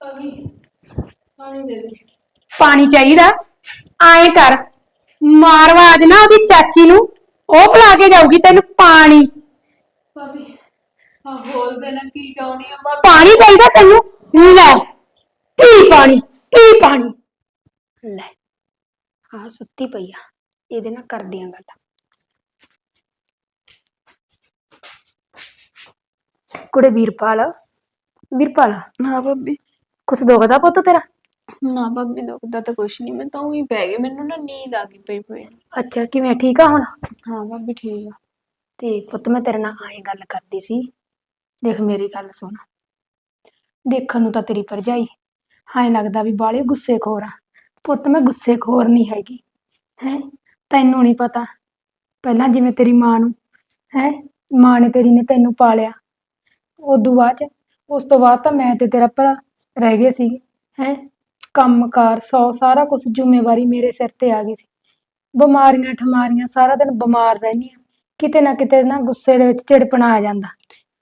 ਅਭੀ ਪਾਣੀ ਦੇ ਦੇ ਪਾਣੀ ਚਾਹੀਦਾ? ਆਏ ਕਰ ਮਾਰਵਾਜ ਨਾ ਉਹਦੀ ਚਾਚੀ ਨੂੰ ਉਹ ਪਿਲਾ ਕੇ ਜਾਊਗੀ ਤੈਨੂੰ ਪਾਣੀ। ਭਾਬੀ ਆ ਬੋਲ ਦੇ ਨਾ ਕੀ ਚਾਹੁੰਦੀ ਆ ਭਾਬੀ? ਪਾਣੀ ਚਾਹੀਦਾ ਤੈਨੂੰ? ਲੈ ਪੀ ਪਾਣੀ ਪੀ ਪਾਣੀ? ਲੈ ਆ ਸੁੱਤੀ ਪਈ ਆ ਇਹਦੇ ਨਾਲ ਕਰਦੀ ਆਂ ਗੱਲ। ਕੁੜੇ ਵੀਰਪਾਲ ਵੀਰਪਾਲ ਨਾ ਭਾਬੀ। ਕੁਛ ਦੁਖਦਾ ਪੁੱਤ ਤੇਰਾ? ਨਾ ਭਾਬੀ ਦੁਖਦਾ ਤਾਂ ਕੁਛ ਨਹੀਂ ਮੈਂ ਤਾਂ ਉਹੀ ਪੈ ਗਈ। ਮੈਨੂੰ ਨਾ ਨੀਂਦ ਆ ਗਈ ਪਈ ਪਈ। ਅੱਛਾ ਕਿਵੇਂ? ਠੀਕ ਆ ਹੁਣ? ਹਾਂ ਭਾਬੀ ਠੀਕ ਆ। ਤੇ ਪੁੱਤ ਮੈਂ ਤੇਰੇ ਨਾਲ ਆਏ ਗੱਲ ਕਰਦੀ ਸੀ। ਦੇਖ ਮੇਰੀ ਗੱਲ ਸੁਣ। ਦੇਖਣ ਨੂੰ ਤਾਂ ਤੇਰੀ ਭਰਜਾਈ ਹਾਂ ਲੱਗਦਾ ਵੀ ਬਾਲੇ ਗੁੱਸੇ ਖੋਰ ਆ। ਪੁੱਤ ਮੈਂ ਗੁੱਸੇ ਖੋਰ ਨਹੀਂ ਹੈਗੀ। ਹੈ? ਤੈਨੂੰ ਨਹੀਂ ਪਤਾ। ਪਹਿਲਾਂ ਜਿਵੇਂ ਤੇਰੀ ਮਾਂ ਨੂੰ ਹੈ? ਮਾਂ ਨੇ ਤੇਰੀ ਨੇ ਤੈਨੂੰ ਪਾਲਿਆ। ਉਦੋਂ ਬਾਅਦ ਚ ਉਸ ਤੋਂ ਬਾਅਦ ਤਾਂ ਮੈਂ ਤੇ ਤੇਰਾ ਭਰਾ ਰਹਿ ਗਏ ਸੀ ਹੈ? ਕੰਮਕਾਰ ਸੌ ਸਾਰਾ ਕੁਝ ਜ਼ਿੰਮੇਵਾਰੀ ਮੇਰੇ ਸਿਰ ਤੇ ਆ ਗਈ ਸੀ। ਬਿਮਾਰੀਆਂ ਠਮਾਰੀਆਂ ਸਾਰਾ ਦਿਨ ਬਿਮਾਰ ਰਹਿੰਦੀ ਆ ਕਿਤੇ ਨਾ ਕਿਤੇ ਨਾ ਗੁੱਸੇ ਦੇ ਵਿੱਚ ਝਿੜਪਣਾ ਆ ਜਾਂਦਾ।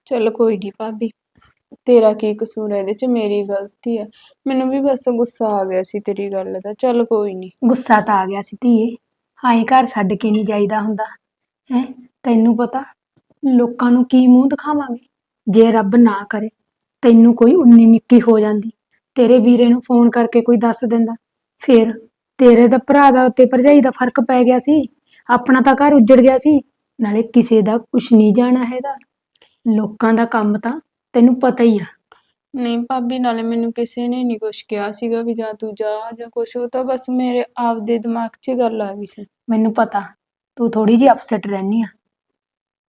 ਚਲ ਕੋਈ ਨਹੀਂ ਭਾਬੀ ਤੇਰਾ ਕੀ ਕਸੂਰ ਹੈ? ਇਹਦੇ ਚ ਮੇਰੀ ਗਲਤੀ ਆ। ਮੈਨੂੰ ਵੀ ਬਸ ਗੁੱਸਾ ਆ ਗਿਆ ਸੀ ਤੇਰੀ ਗੱਲ ਦਾ। ਚਲ ਕੋਈ ਨਹੀਂ ਗੁੱਸਾ ਤਾਂ ਆ ਗਿਆ ਸੀ ਧੀਏ। ਹਾਏ ਘਰ ਛੱਡ ਕੇ ਨਹੀਂ ਜਾਈਦਾ ਹੁੰਦਾ। ਹੈ? ਤੈਨੂੰ ਪਤਾ ਲੋਕਾਂ ਨੂੰ ਕੀ ਮੂੰਹ ਦਿਖਾਵਾਂਗੇ? ਜੇ ਰੱਬ ਨਾ ਕਰੇ ਤੈਨੂੰ ਕੋਈ ਉਨੀ ਨਿੱਕੀ ਹੋ ਜਾਂਦੀ। ਤੇਰੇ ਵੀਰੇ ਨੂੰ ਫੋਨ ਕਰਕੇ ਕੋਈ ਦੱਸ ਦਿੰਦਾ। ਫਿਰ ਤੇਰੇ ਦਾ ਭਰਾ ਦਾ ਤੇ ਭਰਜਾਈ ਦਾ ਫ਼ਰਕ ਪੈ ਗਿਆ ਸੀ। ਆਪਣਾ ਤਾਂ ਘਰ ਉੱਜੜ ਗਿਆ ਸੀ। ਨਾਲੇ ਕਿਸੇ ਦਾ ਕੁਛ ਨਹੀਂ ਜਾਣਾ ਹੈਗਾ। ਲੋਕਾਂ ਦਾ ਕੰਮ ਤਾਂ ਤੈਨੂੰ ਪਤਾ ਹੀ ਆ। ਨਹੀਂ ਭਾਬੀ ਨਾਲੇ ਮੈਨੂੰ ਕਿਸੇ ਨੇ ਨਹੀਂ ਕੁਛ ਕਿਹਾ ਸੀਗਾ ਵੀ ਜਾਂ ਤੂੰ ਜਾ ਜਾਂ ਕੁਛ। ਉਹ ਤਾਂ ਬਸ ਮੇਰੇ ਆਪਦੇ ਦਿਮਾਗ 'ਚ ਹੀ ਗੱਲ ਆ ਗਈ ਸੀ। ਮੈਨੂੰ ਪਤਾ। ਤੂੰ ਥੋੜੀ ਜਿਹੀ ਅਪਸੈਟ ਰਹਿਨੀ ਆ।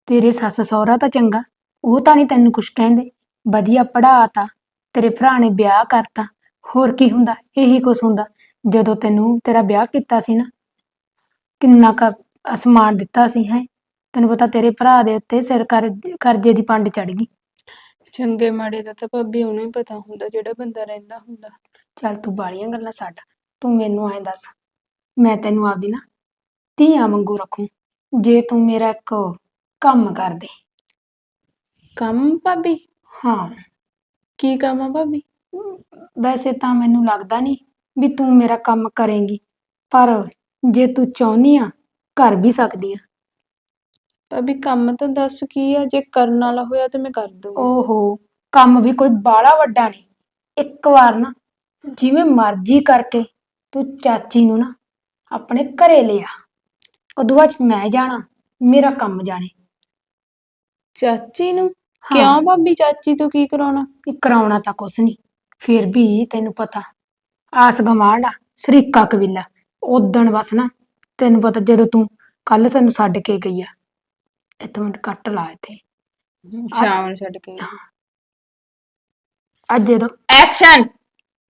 ਤੇਰੇ ਸੱਸ ਸਹੁਰਾ ਤਾਂ ਚੰਗਾ। ਉਹ ਤਾਂ ਨਹੀਂ ਤੈਨੂੰ ਕੁਛ ਕਹਿੰਦੇ। ਵਧੀਆ ਪੜਾਤਾ ਤੇਰੇ ਭਰਾ ਨੇ ਵਿਆਹ ਕਰਤਾ। ਹੋਰ ਕੀ ਹੁੰਦਾ? ਇਹੀ ਕੁਛ ਹੁੰਦਾ। ਜਦੋਂ ਤੈਨੂੰ ਤੇਰਾ ਵਿਆਹ ਕੀਤਾ ਸੀ ਨਾ ਕਿੰਨਾ ਕ ਅਸਮਾਨ ਦਿੱਤਾ ਸੀ ਹੈ? ਤੈਨੂੰ ਪਤਾ ਤੇਰੇ ਭਰਾ ਦੇ ਉੱਤੇ ਸਿਰ ਕਰ ਕਰਜ਼ੇ ਦੀ ਪੰਡ ਚੜ ਗਈ। ਚੰਗੇ ਮਾੜੇ ਦਾ ਤਾਂ ਭਾਬੀ ਉਹਨੂੰ ਹੀ ਪਤਾ ਹੁੰਦਾ ਜਿਹੜਾ ਬੰਦਾ ਰਹਿੰਦਾ ਹੁੰਦਾ। ਚੱਲ ਤੂੰ ਬਾਲੀਆਂ ਗੱਲਾਂ ਛੱਡ। ਤੂੰ ਮੈਨੂੰ ਐਂ ਦੱਸ। ਮੈਂ ਤੈਨੂੰ ਆਪਦੀ ਨਾ ਧੀਆਂ ਵਾਂਗੂ ਰੱਖੂੰ। ਜੇ ਤੂੰ ਮੇਰਾ ਇੱਕ ਕੰਮ ਕਰ ਦੇ। ਕੰਮ ਭਾਬੀ? ਹਾਂ। ਕੀ ਕੰਮ ਆ ਭਾਬੀ? ਵੈਸੇ ਤਾਂ ਮੈਨੂੰ ਲੱਗਦਾ ਨਹੀਂ ਵੀ ਤੂੰ ਮੇਰਾ ਕੰਮ ਕਰੇਂਗੀ ਪਰ ਜੇ ਤੂੰ ਚਾਹੁੰਦੀ ਆ ਕਰ ਵੀ ਸਕਦੀ ਆ। ਭਾਬੀ ਕੰਮ ਤਾਂ ਦੱਸ ਕੀ ਆ? ਜੇ ਕਰਨ ਵਾਲਾ ਹੋਇਆ ਤਾਂ ਮੈਂ ਕਰ ਦੂੰਗੀ ਓਹੋ ਕੰਮ ਵੀ ਕੋਈ ਬਾਹਲਾ ਵੱਡਾ ਨਹੀਂ ਇੱਕ ਵਾਰ ਨਾ ਜਿਵੇਂ ਮਰਜ਼ੀ ਕਰਕੇ ਤੂੰ ਚਾਚੀ ਨੂੰ ਨਾ ਆਪਣੇ ਘਰੇ ਲਿਆ ਉਦੋਂ ਬਾਅਦ 'ਚ ਮੈਂ ਜਾਣਾ ਮੇਰਾ ਕੰਮ ਜਾਣੇ। ਚਾਚੀ ਨੂੰ। ਕਿਉਂ ਭਾਬੀ ਚਾਚੀ ਤੋਂ ਕੀ ਕਰਾਉਣਾ? ਵੀ ਕਰਾਉਣਾ ਤਾਂ ਕੁਛ ਨਹੀਂ। ਫਿਰ ਵੀ ਤੈਨੂੰ ਪਤਾ ਆਸ ਗਵਾਂਢ ਆ ਸਰੀਕਾ ਕਬੀਲਾ। ਉਦਣ ਬਸ ਨਾ ਤੈਨੂੰ ਪਤਾ ਜਦੋਂ ਤੂੰ ਕੱਲ ਤੈਨੂੰ ਛੱਡ ਕੇ ਗਈ ਆ। ਇੱਥੋਂ ਕੱਟ ਲਾ ਇੱਥੇ। ਸ਼ਾਮ ਨੂੰ ਛੱਡ ਕੇ ਅੱਜ ਜਦੋਂ ਐਕਸ਼ਨ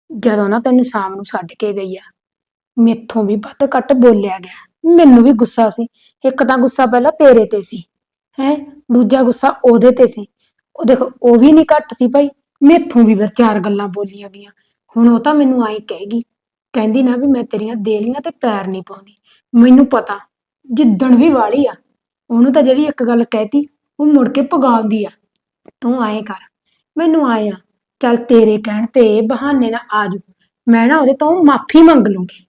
ਜਦੋਂ ਨਾ ਤੈਨੂੰ ਸ਼ਾਮ ਨੂੰ ਛੱਡ ਕੇ ਗਈ ਆ ਮੈਥੋਂ ਵੀ ਵੱਧ ਘੱਟ ਬੋਲਿਆ ਗਿਆ। ਮੈਨੂੰ ਵੀ ਗੁੱਸਾ ਸੀ। ਇੱਕ ਤਾਂ ਗੁੱਸਾ ਪਹਿਲਾਂ ਤੇਰੇ ਤੇ ਸੀ। ਹੈ? ਦੂਜਾ ਗੁੱਸਾ ਉਹਦੇ ਤੇ ਸੀ। ਉਹ ਦੇਖੋ ਉਹ ਵੀ ਨਹੀਂ ਘੱਟ ਸੀ ਭਾਈ। ਮੈਥੋਂ ਵੀ ਬਸ ਚਾਰ ਗੱਲਾਂ ਬੋਲੀਆਂ ਗਈਆਂ। ਹੁਣ ਉਹ ਤਾਂ ਮੈਨੂੰ ਆਏ ਕਹੇਗੀ ਕਹਿੰਦੀ ਨਾ ਵੀ ਮੈਂ ਤੇਰੀਆਂ ਦੇਲੀਆਂ ਤੇ ਪੈਰ ਨਹੀਂ ਪਾਉਂਦੀ। ਮੈਨੂੰ ਪਤਾ ਜਿੱਦਣ ਵੀ ਵਾਲੀ ਆ ਉਹਨੂੰ ਤਾਂ ਜਿਹੜੀ ਇੱਕ ਗੱਲ ਕਹਿਤੀ ਉਹ ਮੁੜ ਕੇ ਪਗਾਉਂਦੀ ਆ। ਤੂੰ ਆਏ ਕਰ ਮੈਨੂੰ ਆਏ ਆ ਚੱਲ ਤੇਰੇ ਕਹਿਣ ਤੇ ਬਹਾਨੇ ਨਾਲ ਆ ਜੂ ਮੈਂ ਨਾ ਉਹਦੇ ਤੋਂ ਮਾਫੀ ਮੰਗ ਲੂੰਗੀ।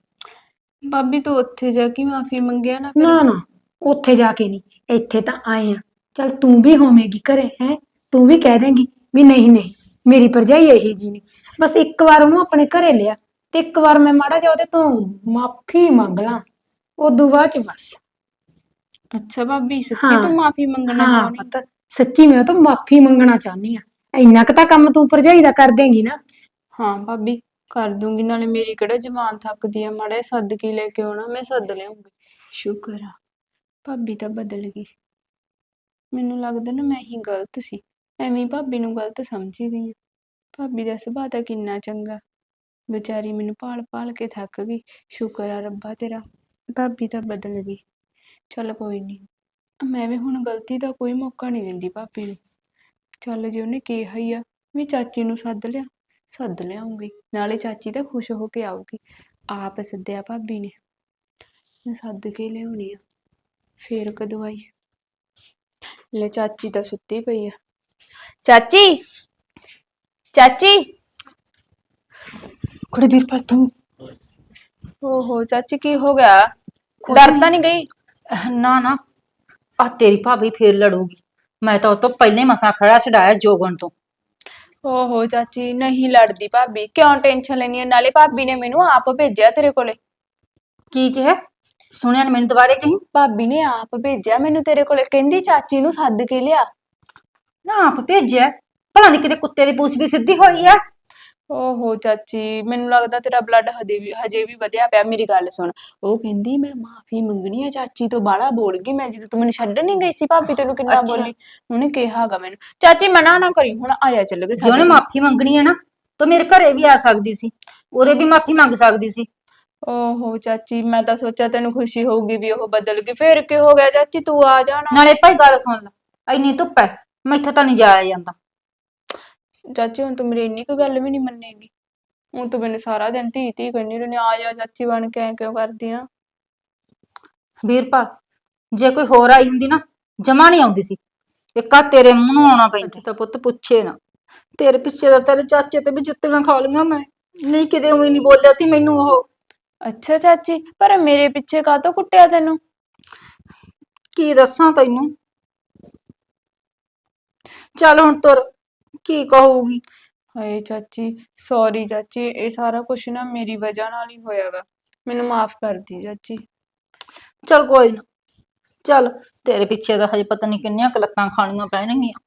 ਭਾਬੀ ਤੂੰ ਉੱਥੇ ਜਾ ਕੇ ਮਾਫੀ ਮੰਗਿਆ ਨਾ ਫਿਰ? ਨਾ ਨਾ ਉੱਥੇ ਜਾ ਕੇ ਨਹੀਂ ਇੱਥੇ ਤਾਂ ਆਏ ਆ। ਚੱਲ ਤੂੰ ਵੀ ਹੋਵੇਂਗੀ ਘਰੇ ਹੈ? ਤੂੰ ਵੀ ਕਹਿ ਦੇਂਗੀ ਵੀ ਨਹੀਂ ਨਹੀਂ ਮੇਰੀ ਭਰਜਾਈ ਇਹੀ ਜੀ ਨਹੀਂ। ਬਸ ਇੱਕ ਵਾਰ ਉਹਨੂੰ ਆਪਣੇ ਘਰੇ ਲਿਆ ਤੇ ਇੱਕ ਵਾਰ ਮੈਂ ਮਾੜਾ ਜਿਹਾ ਉਹਦੇ ਤੋਂ ਮਾਫੀ ਮੰਗ ਲਾਂ ਉਦੋਂ ਬਾਅਦ ਚ ਬਸ। ਅੱਛਾ ਭਾਬੀ ਸੱਚੀ ਹਾਂ। ਤੂੰ ਮਾਫੀ ਮੰਗਣਾ ਹਾਂ ਚਾਹੁੰਦੀ? ਪੁੱਤ ਸੱਚੀ ਮੈਂ ਉਹ ਤੋਂ ਮਾਫੀ ਮੰਗਣਾ ਚਾਹੁੰਦੀ ਆ ਇੰਨਾ ਕੁ ਤਾਂ ਕੰਮ ਤੂੰ ਭਰਜਾਈ ਦਾ ਕਰ ਦੇਂਗੀ ਨਾ। ਹਾਂ ਭਾਬੀ ਕਰ ਦੂੰਗੀ ਨਾਲੇ ਮੇਰੀ ਕਿਹੜਾ ਜ਼ਬਾਨ ਥੱਕਦੀ ਆ ਮਾੜੇ ਸੱਦ ਕੇ ਲੈ ਕੇ ਆਉਣਾ ਮੈਂ ਸੱਦ ਲਿਆਉਂਗੀ। ਸ਼ੁਕਰ ਆ ਭਾਬੀ ਤਾਂ ਬਦਲ ਗਈ। ਮੈਨੂੰ ਲੱਗਦਾ ਨਾ ਮੈਂ ਹੀ ਗਲਤ ਸੀ। ਐਵੇਂ ਭਾਬੀ ਨੂੰ ਗਲਤ ਸਮਝੀ ਗਈ ਆ। ਭਾਬੀ ਦਾ ਸੁਭਾਅ ਤਾਂ ਕਿੰਨਾ ਚੰਗਾ। ਵਿਚਾਰੀ ਮੈਨੂੰ ਭਾਲ ਭਾਲ ਕੇ ਥੱਕ ਗਈ। ਸ਼ੁਕਰ ਆ ਰੱਬਾ ਤੇਰਾ। ਭਾਬੀ ਤਾਂ ਬਦਲ ਗਈ। ਚੱਲ ਕੋਈ ਨਹੀਂ ਮੈਂ ਵੀ ਹੁਣ ਗਲਤੀ ਦਾ ਕੋਈ ਮੌਕਾ ਨਹੀਂ ਦਿੰਦੀ ਭਾਬੀ ਨੂੰ। ਚੱਲ ਜੇ ਉਹਨੇ ਕਿਹਾ ਹੀ ਆ ਵੀ ਚਾਚੀ ਨੂੰ ਸੱਦ ਲਿਆ, ਸੱਦ ਲਿਆਉਂਗੀ ਨਾਲੇ ਚਾਚੀ ਤਾਂ ਖੁਸ਼ ਹੋ ਕੇ ਆਊਗੀ। ਆਪ ਸੱਦਿਆ ਭਾਬੀ ਨੇ। ਮੈਂ ਸੱਦ ਕੇ ਲਿਆਉਣੀ ਆ। ਫੇਰ ਕਦੋਂ ਆਈ ਲੈ ਚਾਚੀ ਤਾਂ ਸੁੱਤੀ ਪਈ ਆ। ਚਾਚੀ? ਚਾਚੀ? ਕੁੜੇ ਵੀਰਪਾਲ ਤੂੰ। ਓਹੋ ਚਾਚੀ ਕੀ ਹੋ ਗਿਆ? ਡਰ। ਤਾਂ ਨਹੀਂ। ਗਈ? ਅਹ ਨਾ ਨਾ। ਆ ਤੇਰੀ ਭਾਬੀ ਫੇਰ ਲੜੂਗੀ। ਮੈਂ ਤਾਂ ਉਹ ਤੋਂ ਪਹਿਲੇ ਮਸਾਂ ਖੜਾ ਛਡਾਇਆ ਜੋਗਣ ਤੋਂ। ਓਹੋ ਚਾਚੀ ਨਹੀਂ ਲੜਦੀ ਭਾਬੀ। ਕਿਉਂ ਟੈਨਸ਼ਨ ਲੈਣੀ ਹੈ ਨਾਲੇ ਭਾਬੀ ਨੇ ਮੈਨੂੰ ਆਪ ਭੇਜਿਆ ਤੇਰੇ ਕੋਲੇ। ਕੀ ਕਿਹਾ? ਸੁਣਿਆ ਨੀ ਮੈਨੂੰ ਦੁਬਾਰੇ ਕਹੀਂ? ਭਾਬੀ ਨੇ ਆਪ ਭੇਜਿਆ ਮੈਨੂੰ ਤੇਰੇ ਕੋਲੇ। ਕਹਿੰਦੀ ਚਾਚੀ ਨੂੰ ਸੱਦ ਕੇ ਲਿਆ। ਨਾ ਆਪ ਭੇਜਿਆ ਭਲਾ ਦੀ ਕਿਤੇ ਕੁੱਤੇ ਦੀ ਪੂਛ ਵੀ ਸਿੱਧੀ ਹੋਈ ਆ। ਓਹੋ ਚਾਚੀ ਮੈਨੂੰ ਲੱਗਦਾ ਤੇਰਾ ਬਲੱਡ ਹਜੇ ਵੀ ਹਜੇ ਵੀ ਵਧਿਆ ਪਿਆ। ਮੇਰੀ ਗੱਲ ਸੁਣ। ਉਹ ਕਹਿੰਦੀ ਮੈਂ ਮਾਫੀ ਮੰਗਣੀ ਆ ਚਾਚੀ ਤੋਂ ਬਾਹਲਾ ਬੋਲ ਗਈ ਮੈਂ ਜਦੋਂ ਤੂੰ ਮੈਨੂੰ ਛੱਡਣ ਨਹੀਂ ਗਈ ਸੀ ਭਾਬੀ ਤੈਨੂੰ ਕਿੰਨਾ ਅੱਛਾ। ਬੋਲੀ? ਉਹਨੇ ਕਿਹਾਗਾ ਮੈਨੂੰ। ਚਾਚੀ ਮਨਾ ਨਾ ਕਰੀ ਹੁਣ ਆਇਆ ਚੱਲ ਗਏ ਜੇ ਉਹਨੇ ਮਾਫੀ ਮੰਗਣੀ ਹੈ ਨਾ ਤਾਂ ਮੇਰੇ ਘਰੇ ਵੀ ਆ ਸਕਦੀ ਸੀ। ਉਰੇ ਵੀ ਮਾਫੀ ਮੰਗ ਸਕਦੀ ਸੀ। ਓਹੋ ਚਾਚੀ ਮੈਂ ਤਾਂ ਸੋਚਿਆ ਤੈਨੂੰ ਖੁਸ਼ੀ ਹੋਊਗੀ ਵੀ ਉਹ ਬਦਲ ਗਈ। ਫੇਰ ਕੀ ਹੋ ਗਿਆ ਚਾਚੀ ਤੂੰ ਆ ਜਾਣਾ। ਨਾਲੇ ਭਾਈ ਗੱਲ ਸੁਣ ਲੈ ਇੰਨੀ ਧੁੱਪ ਹੈ। ਮੈਥੋਂ ਤਾਂ ਨਹੀਂ ਜਾਇਆ ਜਾਂਦਾ। ਚਾਚੀ ਹੁਣ ਤੂੰ ਮੇਰੀ ਇੰਨੀ ਕੁ ਗੱਲ ਵੀ ਨਹੀਂ ਮੰਨੇਗੀ। ਹੁਣ ਤੂੰ ਮੈਨੂੰ ਸਾਰਾ ਦਿਨ ਧੀ ਧੀ ਕਰਨੀ ਰਹਿਣੀ ਆ ਜਾ ਚਾਚੀ ਬਣ ਕੇ ਐਂ ਕਿਉਂ ਕਰਦੀ ਆ? ਵੀਰਪਾਲ ਜੇ ਕੋਈ ਹੋਰ ਆਈ ਹੁੰਦੀ ਨਾ ਜਮਾ ਨਹੀਂ ਆਉਂਦੀ ਸੀ। ਇੱਕਾ ਤੇਰੇ ਮੂੰਹ ਨੂੰ ਆਉਣਾ ਪੈਂਦਾ। ਤਾਂ ਪੁੱਤ ਪੁੱਛੇ ਨਾ। ਤੇਰੇ ਪਿੱਛੇ ਦਾ ਤੇਰੇ ਚਾਚੇ ਤੇ ਵੀ ਜੁੱਤੀਆਂ ਖਾ ਲਈਆਂ ਮੈਂ। ਨਹੀਂ ਕਿਤੇ ਉਹੀ ਨਹੀਂ ਬੋਲਿਆ ਤੀ ਮੈਨੂੰ ਉਹ। ਅੱਛਾ ਚਾਚੀ ਪਰ ਮੇਰੇ ਪਿੱਛੇ ਕਾਹਤੋਂ ਕੁੱਟਿਆ ਤੈਨੂੰ? ਕੀ ਦੱਸਾਂ ਤੈਨੂੰ? ਚੱਲ ਹੁਣ ਤੁਰ ਕੀ ਕਹੂਗੀ? ਹਾਏ ਚਾਚੀ ਸੌਰੀ ਚਾਚੀ ਇਹ ਸਾਰਾ ਕੁਝ ਨਾ ਮੇਰੀ ਵਜ੍ਹਾ ਨਾਲ ਹੀ ਹੋਇਆਗਾ। ਮੈਨੂੰ ਮਾਫ ਕਰ ਦੀ ਚਾਚੀ। ਚੱਲ ਕੋਈ ਨਾ ਚੱਲ ਤੇਰੇ ਪਿੱਛੇ ਦਾ ਹਜੇ ਪਤਾ ਨਹੀਂ ਕਿੰਨੀਆਂ ਕੁ ਲੱਤਾਂ ਖਾਣੀਆਂ ਪੈਣਗੀਆਂ।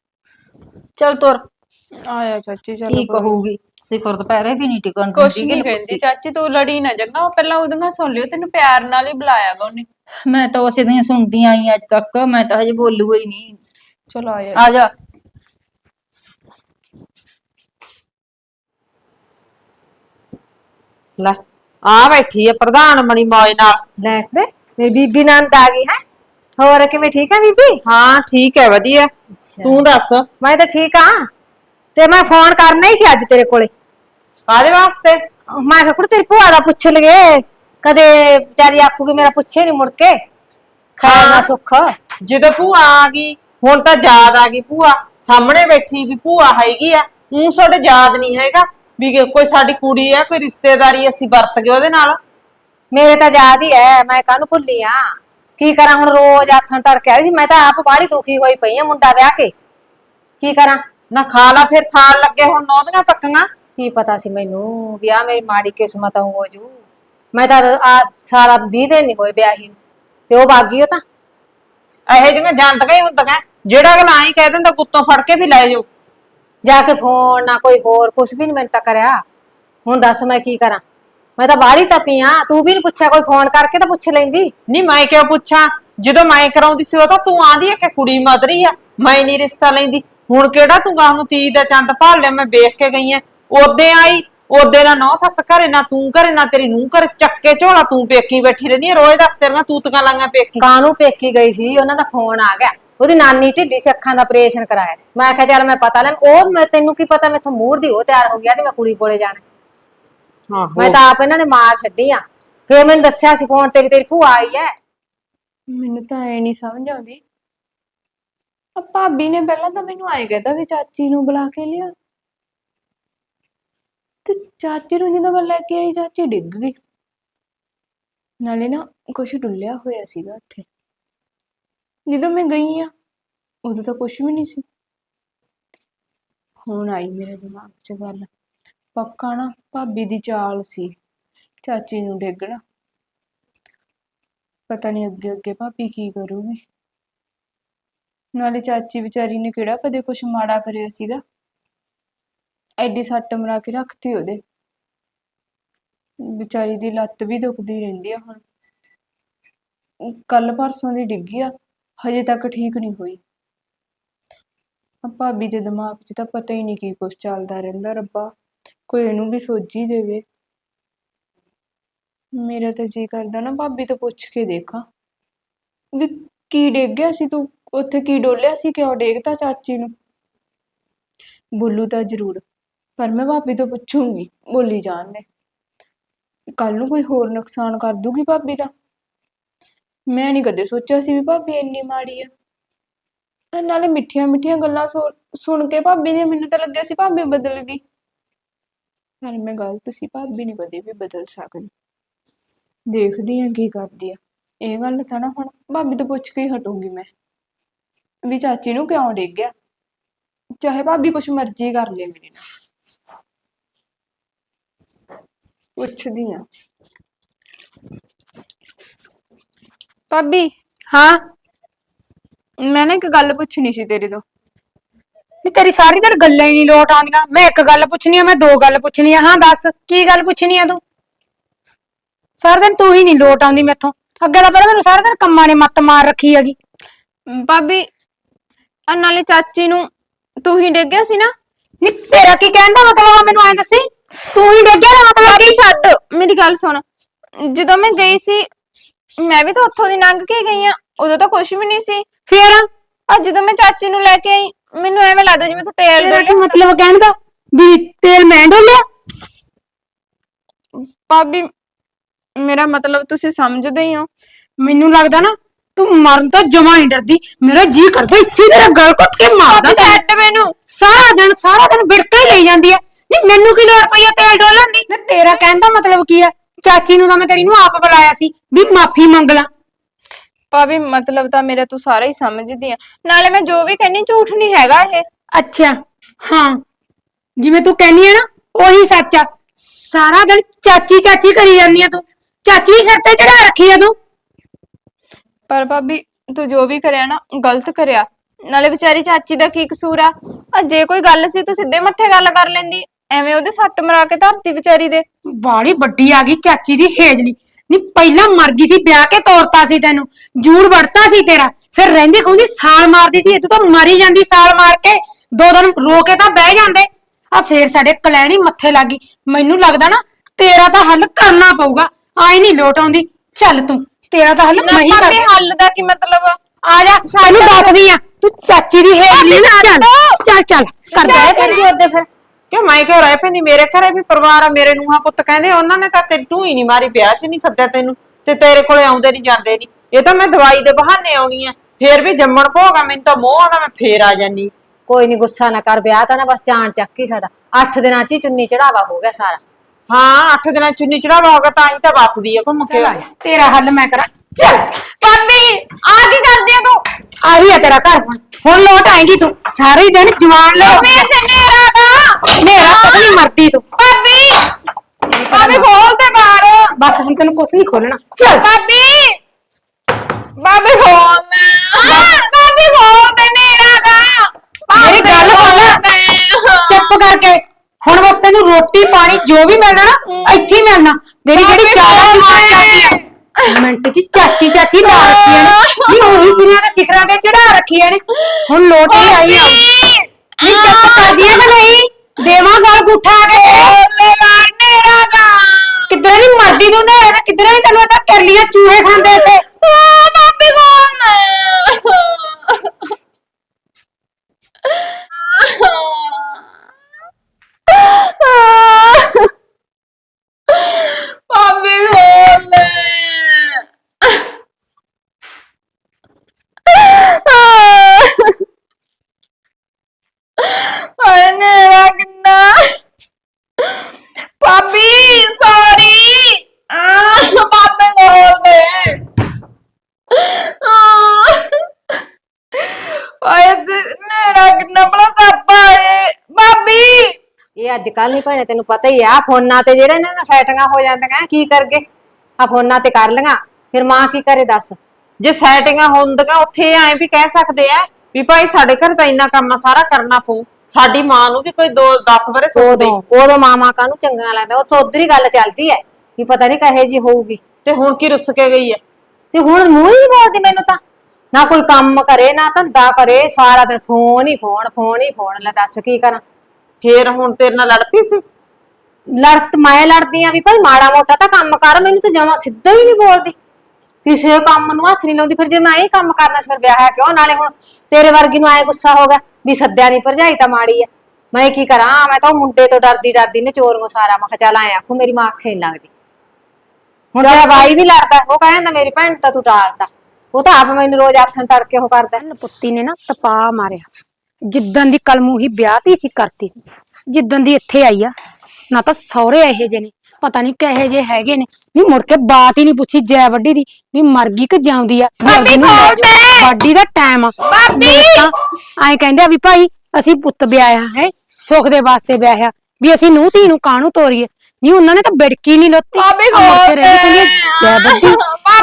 ਚੱਲ ਤੁਰ। ਆਇਆ ਚਾਚੀ ਚਲੋ ਕੀ ਕਹੂਗੀ? ਸਿਖਰ ਦੁਪਹਿਰੇ ਵੀ ਨਹੀਂ ਟਿਕਣ ਕੁਛ ਦਿੰਦੀ ਨਹੀਂ ਕਿ ਕਹਿੰਦੀ ਚਾਚੀ ਤੂੰ ਲੜੀ ਨਾ ਜੱਗਾ ਉਹ ਪਹਿਲਾਂ ਉਹਦੀਆਂ ਸੁਣ ਲਿਓ ਤੈਨੂੰ ਪਿਆਰ ਨਾਲ ਹੀ ਬੁਲਾਇਆਗਾ ਉਹਨੇ। ਮੈਂ ਤਾਂ ਉਸੇ ਦੀਆਂ ਸੁਣਦੀ ਆਈ ਅੱਜ ਤੱਕ ਮੈਂ ਤਾਂ ਹਜੇ ਬੋਲੂ ਹੀ ਨਹੀਂ ਚਲੋ ਆਇਆ ਆ ਜਾ। ਲੈ ਆ ਬੈਠੀ ਆ ਪ੍ਰਧਾਨ ਮਣੀ ਮੌਜ ਨਾਲ। ਲੈ ਵੇ ਮੇਰੀ ਬੀਬੀ ਨੰਦ ਆ ਗਈ ਹੈ। ਹੋਰ ਕਿਵੇਂ ਠੀਕ ਆ ਬੀਬੀ? ਹਾਂ ਠੀਕ ਹੈ ਵਧੀਆ। ਤੂੰ ਦੱਸ? ਮੈਂ ਤਾਂ ਠੀਕ ਆ। ਤੇ ਮੈਂ ਫੋਨ ਕਰਨਾ ਹੀ ਸੀ ਅੱਜ ਤੇਰੇ ਕੋਲੇ। ਕਾਦੇ ਵਾਸਤੇ? ਮੈਂ ਕਿਹਾ ਕੁੜ ਤੇਰੀ ਭੂਆ ਦਾ ਪੁੱਛ ਲਗੇ ਕਦੇ ਵਿਚਾਰੀ ਆਖੂਗੀ ਮੇਰਾ ਪੁੱਛੇ ਨਹੀਂ ਮੁੜ ਕੇ। ਖੈਰ ਨਾ। ਸੁੱਖ। ਜਦੋਂ ਭੂਆ ਆ ਗਈ ਹੁਣ ਤਾਂ ਯਾਦ ਆ ਗਈ ਭੂਆ। ਸਾਹਮਣੇ ਬੈਠੀ ਵੀ ਭੂਆ ਹੈਗੀ ਆ। ਉਹ ਤੁਹਾਡੇ ਯਾਦ ਨਹੀਂ ਹੈਗਾ। ਵੀ ਕਿ ਕੋਈ ਸਾਡੀ ਕੁੜੀ ਆ ਕੋਈ ਰਿਸ਼ਤੇਦਾਰੀ ਅਸੀਂ ਵਰਤ ਗਏ ਉਹਦੇ ਨਾਲ। ਮੇਰੇ ਤਾਂ ਯਾਦ ਹੀ ਐ ਮੈਂ ਕਾਹਨੂੰ ਭੁੱਲੀ ਆ? ਕੀ ਕਰਾਂ ਹੁਣ ਰੋਜ਼ ਆਥਣ ਤੜਕੇ ਆਈ ਸੀ ਮੈਂ ਤਾਂ ਆਪ ਬਾਹਲੀ ਦੁਖੀ ਹੋਈ ਪਈ ਆ ਮੁੰਡਾ ਵਿਆਹ ਕੇ। ਕੀ ਕਰਾਂ? ਨਾ ਖਾ ਲਾ ਫਿਰ ਥਾਲ ਲੱਗੇ ਹੁਣ ਨੌਂਦੀਆਂ ਪੱਕੀਆਂ। ਕੀ ਪਤਾ ਸੀ ਮੈਨੂੰ ਵੀ ਮੇਰੀ ਮਾੜੀ ਕਿਸਮਤ ਹੋ ਜੂ। ਮੈਂ ਤਾਂ ਆ ਸਾਰਾ 20 ਦਿਨ ਨਹੀਂ ਹੋਏ ਵਿਆਹੀ ਨੂੰ ਤੇ ਉਹ ਬਾਗੀ ਉਹ ਤਾਂ। ਇਹੋ ਜਿਹੀਆਂ ਜਾਂਦੀਆਂ ਹੀ ਹੁੰਦੀਆਂ ਜਿਹੜਾ ਅਗਲਾ ਹੀ ਕਹਿ ਦਿੰਦਾ ਕੁੱਤੋਂ ਫੜ ਕੇ ਵੀ ਲੈ ਜਾਓ। ਜਾ ਕੇ ਫੋਨ ਨਾ ਕੋਈ ਹੋਰ ਕੁਝ ਵੀ ਨਹੀਂ ਮੈਨੂੰ ਤਾਂ ਕਰਿਆ। ਹੁਣ ਦੱਸ ਮੈਂ ਕੀ ਕਰਾਂ? ਮੈਂ ਤਾਂ ਬਾਹਲੀ ਤਪੀ ਆ। ਤੂੰ ਵੀ ਨਹੀਂ ਪੁੱਛਿਆ ਕੋਈ ਫੋਨ ਕਰਕੇ ਤਾਂ ਪੁੱਛ ਲੈਂਦੀ। ਨਹੀਂ ਮੈਂ ਕਿਉਂ ਪੁੱਛਾਂ? ਜਦੋਂ ਮੈਂ ਕਰਾਉਂਦੀ ਸੀ ਉਹ ਤਾਂ ਤੂੰ ਆਂਦੀ ਆ ਕਿ ਕੁੜੀ ਮਦਰੀ ਆ। ਮੈਂ ਨਹੀਂ ਰਿਸ਼ਤਾ ਲੈਂਦੀ। ਹੁਣ ਕਿਹੜਾ ਤੂੰ ਗਾਹ ਨੂੰ ਤੀ ਦਾ ਚੰਦ ਭਾਲ ਲਿਆ ਮੈਂ ਵੇਖ ਕੇ ਗਈ ਐ ਉਹਦੇ ਆਈ ਉਹਦੇ ਨਾਲ ਨੌ ਸੱਸ ਘਰੇ ਨਾ ਤੂੰ ਘਰੇ ਨਾ ਤੇਰੀ ਨੂੰਹ ਘਰੇ। ਚੱਕੇ ਝੋਲਾ ਤੂੰ ਪੇਕੀ ਬੈਠੀ ਰਹਿੰਦੀ ਆ। ਰੋਜ਼ ਦੱਸ ਤੇਰੀਆਂ ਤੂਤੀਆਂ ਲਾਈਆਂ ਪੇਕੀ। ਕਾਨੂੰ ਪੇਕੀ ਗਈ ਸੀ? ਉਹਨਾਂ ਦਾ ਫੋਨ ਆ ਗਿਆ। ਉਹਦੀ ਨਾਨੀ ਢਿੱਲੀ ਸੀ ਅੱਖਾਂ ਦਾ ਆਪਰੇਸ਼ਨ ਕਰਾਇਆ ਸੀ। ਮੈਂ ਕਿਹਾ ਚੱਲ ਮੈਂ ਪਤਾ ਲੈ ਉਹ ਮੈਂ ਤੈਨੂੰ ਕੀ ਪਤਾ ਮੈਥੋਂ ਮੂਰ ਦੀ ਉਹ ਤਿਆਰ ਹੋ ਗਿਆ ਤੇ ਮੈਂ ਕੁੜੀ ਕੋਲੇ ਜਾਣਾ। ਮੈਂ ਤਾਂ ਆਪ ਇਹਨਾਂ ਨੇ ਮਾਰ ਛੱਡੀ ਆ। ਫੇਰ ਮੈਨੂੰ ਦੱਸਿਆ ਸੀ ਫੋਨ ਤੇਰੀ ਤੇਰੀ ਭੂਆ ਆਈ ਐ। ਮੈਨੂੰ ਤਾਂ ਐ ਨਹੀਂ ਸਮਝ ਆਉਂਦੀ। ਆ ਭਾਬੀ ਨੇ ਪਹਿਲਾਂ ਤਾਂ ਮੈਨੂੰ ਆਏ ਕਹਿਤਾ ਵੀ ਚਾਚੀ ਨੂੰ ਬੁਲਾ ਕੇ ਲਿਆ। ਤੇ ਚਾਚੀ ਨੂੰ ਜਦੋਂ ਮੈਂ ਲੈ ਕੇ ਆਈ ਚਾਚੀ ਡਿੱਗ ਗਈ। ਨਾਲੇ ਨਾ ਕੁਛ ਡੁੱਲਿਆ ਹੋਇਆ ਸੀਗਾ ਉੱਥੇ। ਜਦੋਂ ਮੈਂ ਗਈ ਆ ਉਦੋਂ ਤਾਂ ਕੁਛ ਵੀ ਨਹੀਂ ਸੀ। ਹੁਣ ਆਈ ਮੇਰੇ ਦਿਮਾਗ 'ਚ ਗੱਲ। ਪੱਕਾ ਨਾ ਭਾਬੀ ਦੀ ਚਾਲ ਸੀ। ਚਾਚੀ ਨੂੰ ਡੇਗਣਾ। ਪਤਾ ਨਹੀਂ ਅੱਗੇ ਅੱਗੇ ਭਾਬੀ ਕੀ ਕਰੂਗੀ। ਨਾਲੇ ਚਾਚੀ ਵਿਚਾਰੀ ਨੇ ਕਿਹੜਾ ਕਦੇ ਕੁਛ ਮਾੜਾ ਕਰਿਆ ਸੀਗਾ। ਐਡੀ ਸੱਟ ਮਰਾ ਕੇ ਰੱਖਤੀ ਉਹਦੇ। ਵਿਚਾਰੀ ਦੀ ਲੱਤ ਵੀ ਦੁਖਦੀ ਰਹਿੰਦੀ ਆ ਹੁਣ। ਕੱਲ ਪਰਸੋਂ ਦੀ ਡਿੱਗੀ ਆ। ਹਜੇ ਤੱਕ ਠੀਕ ਨਹੀਂ ਹੋਈ। ਆ ਭਾਬੀ ਦੇ ਦਿਮਾਗ 'ਚ ਤਾਂ ਪਤਾ ਹੀ ਨਹੀਂ ਕੀ ਕੁਛ ਚੱਲਦਾ ਰਹਿੰਦਾ, ਰੱਬਾ। ਕੋਈ ਇਹਨੂੰ ਵੀ ਸੋਝੀ ਦੇਵੇ। ਮੇਰਾ ਤਾਂ ਜੀ ਕਰਦਾ ਨਾ ਭਾਬੀ ਤੋਂ ਪੁੱਛ ਕੇ ਦੇਖਾਂ। ਵੀ ਕੀ ਡਿੱਗ ਗਿਆ ਸੀ ਤੂੰ? ਉੱਥੇ ਕੀ ਡੋਲਿਆ ਸੀ? ਕਿਉਂ ਡੇਗਤਾ ਚਾਚੀ ਨੂੰ? ਬੋਲੂ ਤਾਂ ਜ਼ਰੂਰ, ਪਰ ਮੈਂ ਭਾਬੀ ਤੋਂ ਪੁੱਛੂੰਗੀ, ਬੋਲੀ ਜਾਣ ਦੇ। ਕੱਲ ਨੂੰ ਕੋਈ ਹੋਰ ਨੁਕਸਾਨ ਕਰ ਦੂਗੀ ਭਾਬੀ ਦਾ? ਮੈਂ ਨਹੀਂ ਕਦੇ ਸੋਚਿਆ ਸੀ ਵੀ ਭਾਬੀ ਇੰਨੀ ਮਾੜੀ ਆ। ਨਾਲੇ ਮਿੱਠੀਆਂ ਮਿੱਠੀਆਂ ਗੱਲਾਂ ਸੁਣ ਸੁਣ ਕੇ ਭਾਬੀ ਦੀ ਮੈਨੂੰ ਤਾਂ ਲੱਗਿਆ ਸੀ ਭਾਬੀ ਬਦਲ ਗਈ। ਪਰ ਮੈਂ ਗਲਤ ਸੀ, ਭਾਬੀ ਨਹੀਂ ਕਦੇ ਵੀ ਬਦਲ ਸਕਦੀ। ਦੇਖਦੀ ਆ ਕੀ ਕਰਦੀ ਆ। ਇਹ ਗੱਲ ਤਾਂ ਨਾ ਹੁਣ ਭਾਬੀ ਤੋਂ ਪੁੱਛ ਕੇ ਹੀ ਹਟੂੰਗੀ ਮੈਂ। ਵੀ ਚਾਚੀ ਨੂੰ ਕਿਉਂ ਡਿੱਗ ਗਿਆ? ਚਾਹੇ ਭਾਬੀ ਕੁਛ ਮਰਜ਼ੀ ਕਰ ਲੇ ਮੇਰੇ ਨਾਲ। ਪੁੱਛਦੀ ਆ। ਭਾਬੀ ਹਾਂ? ਮੈਂ ਨਾ ਇੱਕ ਗੱਲ ਪੁੱਛਣੀ ਸੀ ਤੇਰੇ ਤੋਂ। ਨਹੀਂ ਤੇਰੀ ਸਾਰੀ ਦਿਨ ਗੱਲਾਂ ਹੀ ਨਹੀਂ ਲੋਟ ਆਉਂਦੀਆਂ। ਮੈਂ ਇੱਕ ਗੱਲ ਪੁੱਛਣੀ ਆ ਮੈਂ ਦੋ ਗੱਲ ਪੁੱਛਣੀ ਆ। ਹਾਂ ਦੱਸ ਕੀ ਗੱਲ ਪੁੱਛਣੀ ਆ ਤੂੰ? ਸਾਰਾ ਦਿਨ ਤੂੰ ਹੀ ਨਹੀਂ ਲੋਟ ਆਉਂਦੀ ਮੈਥੋਂ। ਅੱਗੇ ਤਾਂ ਪਹਿਲਾਂ ਮੈਨੂੰ ਸਾਰਾ ਦਿਨ ਕੰਮਾਂ ਨੇ ਮੱਤ ਮਾਰ ਰੱਖੀ ਹੈਗੀ। ਅਮ, ਭਾਬੀ ਆ ਨਾਲੇ ਚਾਚੀ ਨੂੰ ਤੂੰ ਹੀ ਡਿੱਗਿਆ ਸੀ ਨਾ? ਨਹੀਂ ਤੇਰਾ ਕੀ ਕਹਿਣ ਦਾ ਮਤਲਬ ਆ ਮੈਨੂੰ ਐਂ ਦੱਸੀ? ਤੂੰ ਹੀ ਡੇਗਿਆ ਨਾ ਮਤਲਬ ਭਾਬੀ ਛੱਡ। ਮੇਰੀ ਗੱਲ ਸੁਣ। ਜਦੋਂ ਮੈਂ ਗਈ ਸੀ ਮੈਂ ਵੀ ਤਾਂ ਉੱਥੋਂ ਦੀ ਲੰਘ ਕੇ ਗਈ ਆ। ਉਦੋਂ ਤਾਂ ਕੁਝ ਵੀ ਨਹੀਂ ਸੀ। ਫੇਰ? ਆ ਜਦੋਂ ਮੈਂ ਚਾਚੀ ਨੂੰ ਲੈ ਕੇ ਆਈ ਮੈਨੂੰ ਐਵੇਂ ਲੱਗਦਾ ਜਿਵੇਂ ਤੂੰ ਤੇਲ ਤੇਰਾ ਕੀ ਡੋਲਿਆ। ਮਤਲਬ ਕਹਿਣ ਦਾ? ਵੀ ਤੇਲ ਮੈਂ ਡੋਲਿਆ? ਭਾਬੀ ਮੇਰਾ ਮਤਲਬ ਤੁਸੀਂ ਸਮਝਦੇ ਹੀ ਹੋ। ਮੈਨੂੰ ਲੱਗਦਾ ਨਾ ਤੂੰ ਮਰਨ ਤੋਂ ਜਮਾ ਨਹੀਂ ਡਰਦੀ। ਮੇਰਾ ਜੀ ਕਰਦਾ ਇੱਥੇ ਹੀ ਤੇਰਾ ਗਲ ਘੁੱਟ ਕੇ ਮਾਰਦਾ ਭਾਬੀ ਛੱਡ ਮੈਨੂੰ। ਸਾਰਾ ਦਿਨ ਸਾਰਾ ਦਿਨ ਵਿੜਕਾ ਹੀ ਲਈ ਜਾਂਦੀ ਹੈ। ਨਹੀਂ ਮੈਨੂੰ ਕੀ ਲੋੜ ਪਈ ਆ ਤੇਲ ਡੋਲਣ ਦੀ? ਨਾ ਤੇਰਾ ਕਹਿਣ ਦਾ ਮਤਲਬ ਕੀ ਹੈ? ਚਾਚੀ ਨੂੰ ਤਾਂ ਮੈਂ ਤੇਰੀ ਨੂੰ ਆਪ ਬੁਲਾਇਆ ਸੀ ਵੀ ਮਾਫੀ ਮੰਗ ਲਾ। ਭਾਬੀ ਮਤਲਬ ਤਾਂ ਮੇਰਾ ਤੂੰ ਸਾਰਾ ਹੀ ਸਮਝਦੀ ਆ। ਨਾਲੇ ਮੈਂ ਜੋ ਵੀ ਕਹਿੰਨੀ ਝੂਠ ਨਹੀਂ ਹੈਗਾ ਇਹ। ਅੱਛਾ ਹਾਂ। ਜਿਵੇਂ ਤੂੰ ਕਹਿੰਦੀ ਹੈ ਨਾ ਉਹੀ ਸੱਚ ਆ। ਸਾਰਾ ਦਿਨ ਚਾਚੀ ਚਾਚੀ ਕਰੀ ਜਾਂਦੀ ਆ ਤੂੰ। ਚਾਚੀ ਹੀ ਸਿਰ ਤੇ ਚੜਾ ਰੱਖੀ ਆ ਤੂੰ। ਪਰ ਭਾਬੀ ਤੂੰ ਜੋ ਵੀ ਕਰਿਆ ਨਾ ਗਲਤ ਕਰਿਆ। ਨਾਲੇ ਵਿਚਾਰੀ ਚਾਚੀ ਦਾ ਕੀ ਕਸੂਰ ਆ? ਆ ਜੇ ਕੋਈ ਗੱਲ ਸੀ ਤੂੰ ਸਿੱਧੇ ਮੱਥੇ ਗੱਲ ਕਰ ਲੈਂਦੀ। ਐਵੇਂ ਉਹਦੇ ਸੱਟ ਮਰਾ ਕੇ ਧਰਤੀ ਵਿਚਾਰੀ ਦੇ। ਬਾੜੀ ਵੱਡੀ ਆ ਗਈ ਚਾਚੀ ਦੀ ਹੇਜਲੀ। ਨਹੀਂ ਪਹਿਲਾਂ ਮਰ ਗਈ ਸੀ ਵਿਆਹ ਕੇ ਤੋਰਤਾ ਸੀ ਤੈਨੂੰ ਜੂੜ ਵੜਤਾ ਸੀ ਤੇਰਾ ਫਿਰ ਰਹਿੰਦੀ ਖੁੰਦੀ ਸਾਲ ਮਾਰਦੀ ਸੀ ਤੂੰ ਤਾਂ ਮਰੀ ਜਾਂਦੀ ਸਾਲ ਮਾਰ ਕੇ ਦੋ ਦਿਨ ਰੋ ਕੇ ਤਾਂ ਬਹਿ ਜਾਂਦੇ। ਆ ਫੇਰ ਸਾਡੇ ਕਲੈਣੀ ਮੱਥੇ ਲੱਗੀ ਮੈਨੂੰ ਲੱਗਦਾ ਨਾ ਤੇਰਾ ਤਾਂ ਹੱਲ ਕਰਨਾ ਪਊਗਾ ਆਈ ਨਹੀਂ ਲੋਟ ਆਉਂਦੀ ਚੱਲ ਤੂੰ ਤੇਰਾ ਤਾਂ ਹੱਲ ਮੈਂ ਹੀ ਭਾਬੀ ਕਰ ਹੱਲ ਦਾ ਕੀ ਮਤਲਬ? ਆ ਆ ਜਾ ਤੈਨੂੰ ਦੱਸਦੀ ਆ ਤੂੰ ਚਾਚੀ ਦੀ ਹੇਜਲੀ ਨਾ ਚੱਲ ਚੱਲ ਚੱਲ ਕਰ ਕਿਆ ਦੇ ਕਰਦੀ ਉਹਦੇ ਫਿਰ। ਕਿਉਂ ਮੈਂ ਕਿਉਂ ਰਹਿ ਪੈਂਦੀ? ਮੇਰੇ ਘਰੇ ਵੀ ਪਰਿਵਾਰ ਆ ਮੇਰੇ ਨੂੰਹਾਂ ਪੁੱਤ ਕਹਿੰਦੇ ਉਹਨਾਂ ਨੇ ਤਾਂ ਤੈਨੂੰ ਹੀ ਨਹੀਂ ਮਾਰੀ ਵਿਆਹ 'ਚ ਨਹੀਂ ਸੱਦਿਆ ਤੈਨੂੰ ਤੇ ਤੇਰੇ ਕੋਲੇ ਆਉਂਦੇ ਨਹੀਂ ਜਾਂਦੇ ਨਹੀਂ ਇਹ ਤਾਂ ਮੈਂ ਦਵਾਈ ਦੇ ਬਹਾਨੇ ਆਉਣੀ ਆ। ਫੇਰ ਵੀ ਜੰਮਣ ਭੋਗਾ ਮੈਨੂੰ ਤਾਂ ਮੋਹ ਆਉਂਦਾ ਮੈਂ ਫੇਰ ਆ ਜਾਨੀ ਕੋਈ ਨਹੀਂ ਗੁੱਸਾ ਨਾ ਕਰ ਵਿਆਹ ਤਾਂ ਨਾ ਬਸ ਚਾਣ ਚੱਕ ਹੀ ਸਾਡਾ। 8 ਦਿਨਾਂ 'ਚ ਹੀ ਚੁੰਨੀ ਚੜਾਵਾ ਹੋ ਗਿਆ ਸਾਰਾ। ਹਾਂ 8 ਦਿਨਾਂ 'ਚ ਚੁੰਨੀ ਚੜਾਵਾ ਹੋਗਾ ਤਾਂ ਹੀ ਤਾਂ ਵੱਸਦੀ ਆ ਘੁੰਮ ਕੇ। ਤੇਰਾ ਹੱਲ ਮੈਂ ਕਰਾਂ। ਚੱਲ। ਭਾਬੀ ਆ ਕੀ ਕਰਦੀ ਆ ਤੂੰ? ਆਹੀ ਆ ਤੇਰਾ ਘਰ ਹੁਣ। ਹੁਣ ਲੋਟ ਆਏਗੀ ਤੂੰ। ਸਾਰੇ ਹੀ ਦਿਨ ਜਵਾਨ ਲੈ ਮੇਰੇ ਤੇ ਨੇਰਾ ਦਾ ਮੇਰਾ ਨਹੀਂ ਮਰਦੀ ਤੂੰ। ਭਾਬੀ ਭਾਬੀ ਖੋਲ ਦੇ ਬਾਹਰ ਬਸ ਹੁਣ ਤੈਨੂੰ ਕੁਝ ਨਹੀਂ ਖੋਲਣਾ। ਚੱਲ। ਭਾਬੀ ਭਾਬੀ ਖੋਲ ਨਾ ਭਾਬੀ ਖੋਲ ਦੇ ਨੇਰਾ ਦਾ। ਮੇਰੀ ਗੱਲ ਸੁਣ ਲੈ। ਚੁੱਪ ਕਰਕੇ। ਹੁਣ ਬਸ ਤੈਨੂੰ ਰੋਟੀ ਪਾਣੀ ਜੋ ਵੀ ਮਿਲਣਾ ਨਾ ਇੱਥੇ ਹੀ ਮਿਲਣਾ। ਤੇਰੀ ਜਿਹੜੀ ਚਾਹ ਦੀ ਜਾਂਦੀ ਆ। ਮਿੰਟ ਚ ਚਾਚੀ ਚਾਚੀ ਲਾ ਰੱਖੀਆਂ ਨੇ। ਨਹੀਂ ਉਹੀ ਸਿਰਾਂ ਦੇ ਸਿਖਰਾਂ ਤੇ ਚੜਾ ਰੱਖੀਆਂ ਨੇ। ਹੁਣ ਲੋਟ ਹੀ ਆਈ ਆ। ਨਹੀਂ ਚੁੱਪ ਕਰਦੀ ਆ ਕਿ ਨਹੀਂ? ਦੇਵਾਂ ਗਲ ਗੁੱਠਾ ਆ ਕੇ। ਤੇਰੇ ਨੇਰਾ ਕਿੱਧਰੇ ਨਹੀਂ ਮਰਦੀ ਤੂੰ ਨੇ ਨਾ ਕਿੱਧਰੇ ਨਹੀਂ ਤੈਨੂੰ ਤਾਂ ਕਰ ਲਿਆ ਚੂਹੇ ਖਾਂਦੇ ਇੱਥੇ ਭਾਬੀ ਖੋਲ ਨਾ ਭਾਬੀ ਖੋਲ ਦੇ ਹਾਏ ਨੇਰਾ ਕਿੰਨਾ ਭਾਬੀ ਸੌਰੀ ਭਾਬੀ ਖੋਲ ਦੇ ਆਏ ਤੇ ਨੇਰਾ ਕਿੰਨਾ ਬੜਾ ਸੱਪਾ ਏ ਭਾਬੀ ਇਹ ਅੱਜ ਕੱਲ ਨਹੀਂ ਭੈਣੇ ਤੈਨੂੰ ਪਤਾ ਹੀ ਆ ਫੋਨਾਂ ਤੇ ਜਿਹੜੇ ਨੇ ਸੈਟਿੰਗਾਂ ਹੋ ਜਾਂਦੀਆਂ ਕੀ ਕਰਗੇ? ਆ ਫੋਨਾਂ ਤੇ ਕਰ ਲੀਆਂ ਫਿਰ ਮਾਂ ਕੀ ਕਰੇ ਦੱਸ? ਜੇ ਸੈਟਿੰਗਾਂ ਹੁੰਦੀਆਂ ਉੱਥੇ ਐਂ ਵੀ ਕਹਿ ਸਕਦੇ ਆ ਵੀ ਭਾਈ ਸਾਡੇ ਘਰ ਤਾਂ ਇੰਨਾ ਕੰਮ ਆ, ਸਾਰਾ ਕਰਨਾ ਪਊ। ਸਾਡੀ ਮਾਂ ਨੂੰ ਵੀ ਕੋਈ 2 10 ਬਰੇ ਸੁਣ ਦੇ। ਉਦੋਂ ਉਦੋਂ ਮਾਮਾ ਕਾਹਨੂੰ ਚੰਗਾ ਲੱਗਦਾ ਉਹ ਤਾਂ ਉਧਰ ਹੀ ਗੱਲ ਚੱਲਦੀ ਐ ਵੀ ਪਤਾ ਨਹੀਂ ਕਹੇ ਜੀ ਹੋਊਗੀ। ਤੇ ਹੁਣ ਕੀ ਰੁੱਸ ਕੇ ਗਈ ਆ ਤੇ ਹੁਣ ਮੂੰਹ ਹੀ ਨੀ ਬੋਲਦੀ ਮੈਨੂੰ ਤਾਂ। ਨਾ ਕੋਈ ਕੰਮ ਕਰੇ ਨਾ ਧੰਦਾ ਕਰੇ ਸਾਰਾ ਦਿਨ ਫੋਨ ਹੀ ਫੋਨ ਫੋਨ ਹੀ ਫੋਨ ਲੈ ਦੱਸ ਕੀ ਕਰਾਂ? ਫੇਰ ਹੁਣ ਤੇਰੇ ਨਾਲ ਲੜ ਪਈ ਸੀ? ਲੜਤ ਮੈਂ ਲੜਦੀ ਆ ਵੀ ਭਾਈ ਮਾੜਾ ਮੋਟਾ ਤਾਂ ਕੰਮ ਕਰ ਮੈਨੂੰ ਤਾਂ ਜਮਾ ਸਿੱਧਾ ਹੀ ਨਹੀਂ ਬੋਲਦੀ। ਕਿਸੇ ਕੰਮ ਨੂੰ ਹੱਥ ਨਹੀਂ ਲਾਉਂਦੀ ਫਿਰ ਜੇ ਮੈਂ ਇਹ ਕੰਮ ਕਰਨਾ ਸੀ ਫਿਰ ਵਿਆਹ ਕਿਉਂ? ਨਾਲੇ ਹੁਣ ਤੇਰੇ ਵਰਗੀ ਨੂੰ ਆਏ ਗੁੱਸਾ ਹੋ ਗਿਆ ਵੀ ਸੱਦਿਆ ਨਹੀਂ ਭਰਜਾਈ ਤਾਂ ਮਾੜੀ ਆ। ਮੈਂ ਕੀ ਕਰਾਂ? ਮੈਂ ਤਾਂ ਉਹ ਮੁੰਡੇ ਤੋਂ ਡਰਦੀ ਡਰਦੀ ਨੇ ਚੋਰ ਸਾਰਾ ਮੈਂ ਕਿਹਾ ਚੱਲ ਆਇਆ ਆਖੂ ਮੇਰੀ ਮਾਂ ਅੱਖੇ ਨਹੀਂ ਲੱਗਦੀ। ਹੁਣ ਤੇਰਾ ਬਾਈ ਵੀ ਲੜਦਾ ਉਹ ਕਹਿੰਦਾ ਮੇਰੀ ਭੈਣ ਤਾਂ ਤੂੰ ਟਾਲਦਾ। ਉਹ ਤਾਂ ਆਪ ਮੈਨੂੰ ਰੋਜ਼ ਆਥਣ ਤੜਕੇ ਉਹ ਕਰਦਾ। ਪੁੱਤੀ ਨੇ ਨਾ ਤਪਾ ਮਾਰਿਆ। ਜਿੱਦਣ ਦੀ ਕਲਮੂਹੀ ਵਿਆਹਤੀ ਸੀ ਕਰਤੀ ਸੀ। ਜਿੱਦਣ ਦੀ ਇੱਥੇ ਆਈ ਆ ਨਾ ਤਾਂ ਸਹੁਰੇ ਇਹੋ ਜਿਹੇ ਨੇ ਪਤਾ ਨਹੀਂ ਕਿਹੋ ਜਿਹੇ ਹੈਗੇ ਨੇ ਨਹੀਂ ਮੁੜ ਕੇ ਬਾਤ ਹੀ ਨਹੀਂ ਪੁੱਛੀ ਜੈ ਵੱਡੀ ਦੀ ਵੀ ਮਰ ਗਈ ਕਿ ਜਿਉਂਦੀ ਆ ਬਾਡੀ ਬਾਡੀ ਦਾ ਟਾਈਮ ਆ। ਤਾਂ ਐਂ ਕਹਿੰਦੇ ਆ ਵੀ ਭਾਈ ਅਸੀਂ ਪੁੱਤ ਵਿਆਹਿਆ ਹੈ ਸੁੱਖ ਦੇ ਵਾਸਤੇ ਵਿਆਹਿਆ ਵੀ ਅਸੀਂ ਨੂੰਹ ਧੀ ਨੂੰ ਕਾਹਨੂੰ ਤੋਰੀਏ? ਨਹੀਂ ਉਹਨਾਂ ਨੇ ਤਾਂ ਬਿੜਕੀ ਨਹੀਂ ਲੋਤੀ ਭਾਬੀ ਖੋਲ ਦੇ। ਜੈ ਵੱਡੀ।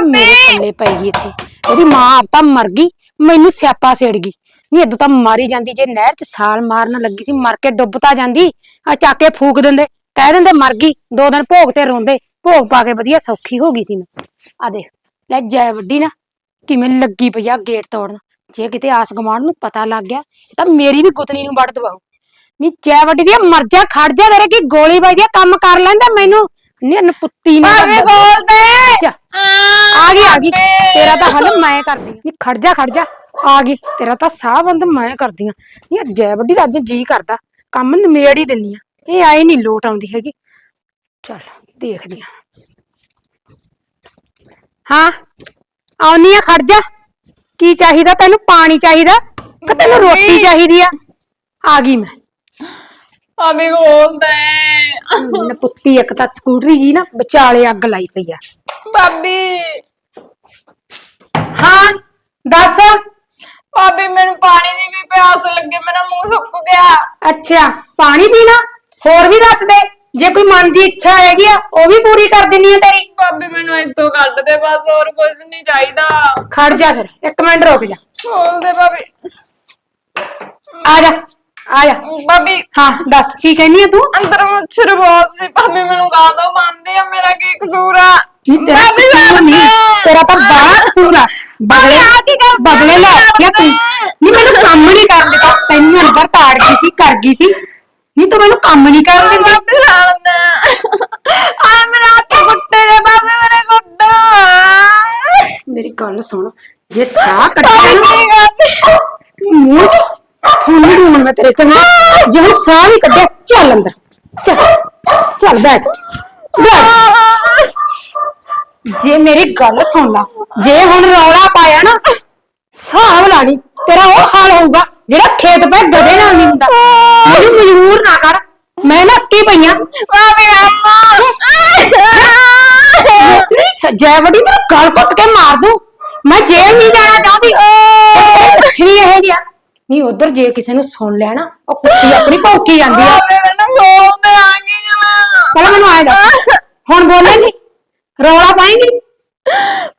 ਮੇਰੇ ਥੱਲੇ ਪੈ ਗਈ ਇੱਥੇ। ਉਹਦੀ ਮਾਂ ਆਪ ਤਾਂ ਮਰ ਗਈ ਮੈਨੂੰ ਸਿਆਪਾ ਸੇੜ ਗਈ। ਨਹੀਂ ਇਦੋਂ ਤਾਂ ਮਾਰੀ ਜਾਂਦੀ ਜੇ ਨਹਿਰ 'ਚ ਛਾਲ ਮਾਰਨ ਲੱਗੀ ਸੀ ਮਰ ਕੇ ਡੁੱਬ ਤਾਂ ਜਾਂਦੀ ਆ ਚੱਕ ਕੇ ਫੂਕ ਦਿੰਦੇ ਕਹਿ ਦਿੰਦੇ ਮਰ ਗਈ ਦੋ ਦਿਨ ਭੋਗ ਤੇ ਰੋਂਦੇ ਭੋਗ ਪਾ ਕੇ ਵਧੀਆ ਸੌਖੀ ਹੋ ਗਈ ਸੀ ਮੈਂ। ਆ ਦੇਖ ਲੈ ਜੈ ਵੱਡੀ ਨਾ ਕਿਵੇਂ ਲੱਗੀ ਪਈ ਆ ਗੇਟ ਤੋੜਨ। ਜੇ ਕਿਤੇ ਆਸ ਗਮਾਨ ਨੂੰ ਪਤਾ ਲੱਗ ਗਿਆ ਤਾਂ ਮੇਰੀ ਵੀ ਗੁੱਤਨੀ ਨੂੰ ਵੱਢ ਦਵਾਓ। ਨੀ ਜੈ ਵੱਡੀ ਦੀ ਮਰ ਜਾ ਖੜ ਜਾ ਤੇਰੇ ਕੀ ਗੋਲੀ ਵੱਜਦੀ ਆ ਕੰਮ ਕਰ ਲੈਂਦਾ ਮੈਨੂੰ। ਨੀ ਨਪੁੱਤੀ ਨੇ ਭਾਵੇਂ ਖੋਲ ਦੇ ਆ ਗਈ ਆ ਗਈ। ਤੇਰਾ ਤਾਂ ਹੱਲ ਮੈਂ ਕਰਦੀ। ਨੀ ਖੜ ਜਾ ਖੜ ਜਾ। ਆ ਗਈ ਤੇਰਾ ਤਾਂ ਸਾਹ ਬੰਦ ਮੈਂ ਕਰਦੀ ਆ। ਨੀ ਜੈ ਵੱਡੀ ਦਾ ਅੱਜ ਜੀ ਕਰਦਾ ਕੰਮ ਨਿਮੇੜ ਹੀ ਦਿੰਨੀ ਆ। ਇਹ ਆਏ ਨਹੀਂ ਲੋਟ ਆਉਂਦੀ ਹੈਗੀ। ਚੱਲ ਦੇਖਦੀ ਆ। ਹਾਂ ਆਉਣੀ ਆ ਖੜ ਜਾ। ਕੀ ਚਾਹੀਦਾ ਤੈਨੂੰ? ਪਾਣੀ ਚਾਹੀਦਾ? ਕਿ ਤੈਨੂੰ ਰੋਟੀ ਚਾਹੀਦੀ ਆ? ਆ ਗਈ ਮੈਂ। ਭਾਬੀ ਖੋਲ ਦੇ। ਨਪੁੱਤੀ ਇੱਕ ਤਾਂ ਸਕੂਟਰੀ ਜੀ ਨਾ ਵਿਚਾਲੇ ਅੱਗ ਲਾਈ ਪਈ ਆ। ਭਾਬੀ। ਹਾਂ ਦੱਸ। ਭਾਬੀ ਮੈਨੂੰ ਪਾਣੀ ਦੀ ਵੀ ਪਿਆਸ ਲੱਗੇ ਮੇਰਾ ਮੂੰਹ ਸੁੱਕ ਗਿਆ। ਅੱਛਾ ਪਾਣੀ ਪੀਣਾ? ਹੋਰ ਵੀ ਦੱਸ ਦੇ ਜੇ ਕੋਈ ਮਨ ਦੀ ਇੱਛਾ ਹੈਗੀ ਆ ਉਹ ਵੀ ਪੂਰੀ ਕਰ ਦਿੰਨੀ ਆ ਤੇਰੀ। ਭਾਬੀ ਮੈਨੂੰ ਇੱਥੋਂ ਕੱਢ ਦੇ ਬਸ ਹੋਰ ਕੁਝ ਨਹੀਂ ਚਾਹੀਦਾ। ਖੜ ਜਾ ਫਿਰ ਇੱਕ ਮਿੰਟ ਰੁਕ ਜਾ। ਖੋਲ ਦੇ ਭਾਬੀ। ਆ ਜਾ ਆ ਜਾ। ਭਾਬੀ। ਹਾਂ ਦੱਸ ਕੀ ਕਹਿੰਦੀ ਆ ਤੂੰ? ਅੰਦਰ ਮੱਛਰ ਬਹੁਤ ਸੀ ਭਾਬੀ ਮੈਨੂੰ ਗਾ ਦੋ ਬੰਦੇ ਆ ਮੇਰਾ ਕੀ ਕਸੂਰ ਆ? ਤੇਰਾ ਭਾਬੀ ਕਸੂਰ ਨਹੀਂ ਤੇਰਾ ਤਾਂ ਬੜਾ ਕਸੂਰ ਆ। ਬਦਲੇ ਲੈ ਰੱਖਿਆ ਤੂੰ ਨਹੀਂ ਮੈਨੂੰ ਕੰਮ ਨਹੀਂ ਕਰਨ ਦਿੱਤਾ। ਤੈਨੂੰ ਅੰਦਰ ਤਾੜ ਗਈ ਸੀ ਕਰ ਗਈ ਸੀ। ਨਹੀਂ ਤੂੰ ਮੈਨੂੰ ਕੰਮ ਨਹੀਂ ਕਰਨ ਦਿੰਦੀ। ਲਾਉਂਦਾ ਆ ਮੇਰਾ ਹੱਥ ਕੁੱਟੇ ਦੇ ਭਾਬੀ ਮੇਰੇ ਕੁੱਟਾ ਮੇਰੀ ਗੱਲ ਸੁਣ। ਜੇ ਸਾਹ ਕੱਢਿਆ ਨਾ ਕਰਦੀ ਮੂੰਹ ਚ ਥੋੜੀ ਦੂਰ ਮੈਂ ਤੇਰੇ ਚੰਗਾ। ਜਿਵੇਂ ਸਾਹ ਵੀ ਕੱਢਿਆ ਚੱਲ ਅੰਦਰ। ਚੱਲ। ਚੱਲ ਬੈਠ। ਬੈਠ। ਜੇ ਮੇਰੀ ਗੱਲ ਸੁਣ ਲਾ ਜੇ ਹੁਣ ਰੌਲਾ ਪਾਇਆ ਨਾ ਹਿਸਾਬ ਲਾਣੀ ਤੇਰਾ ਉਹ ਹਾਲ ਹੋਊਗਾ ਜਿਹੜਾ ਖੇਤ ਪੈ ਗਦੇ ਨਾਲ ਨਹੀਂ ਹੁੰਦਾ। ਮੈਨੂੰ ਮਜਬੂਰ ਨਾ ਕਰ ਮੈਂ ਨਾ ਅੱਕੀ ਪਈਆਂ ਭਾਬੀ ਅੰਮਾ ਜੈ ਵੜੀ ਤੇਰਾ ਗਲ ਕੁੱਟ ਕੇ ਮਾਰ ਦੂੰ। ਮੈਂ ਜੇਲ੍ਹ ਨਹੀਂ ਜਾਣਾ ਚਾਹੁੰਦੀ ਪੁੱਛਣੀ ਇਹ ਜਿਆ ਨਹੀਂ ਉਧਰ ਜੇ ਕਿਸੇ ਨੂੰ ਸੁਣ ਲਿਆ ਨਾ ਉਹ ਕੁੱਤੀ ਆਪਣੀ ਭੌਂਕੀ ਜਾਂਦੀ ਆ। ਮੈਨੂੰ ਖੋਲ ਦੇ ਆ। ਗਈ ਜਮਾ ਪਹਿਲਾਂ ਮੈਨੂੰ ਦੱਸ ਹੁਣ ਬੋਲੇਂਗੀ ਰੌਲਾ ਪਾਏਂਗੀ?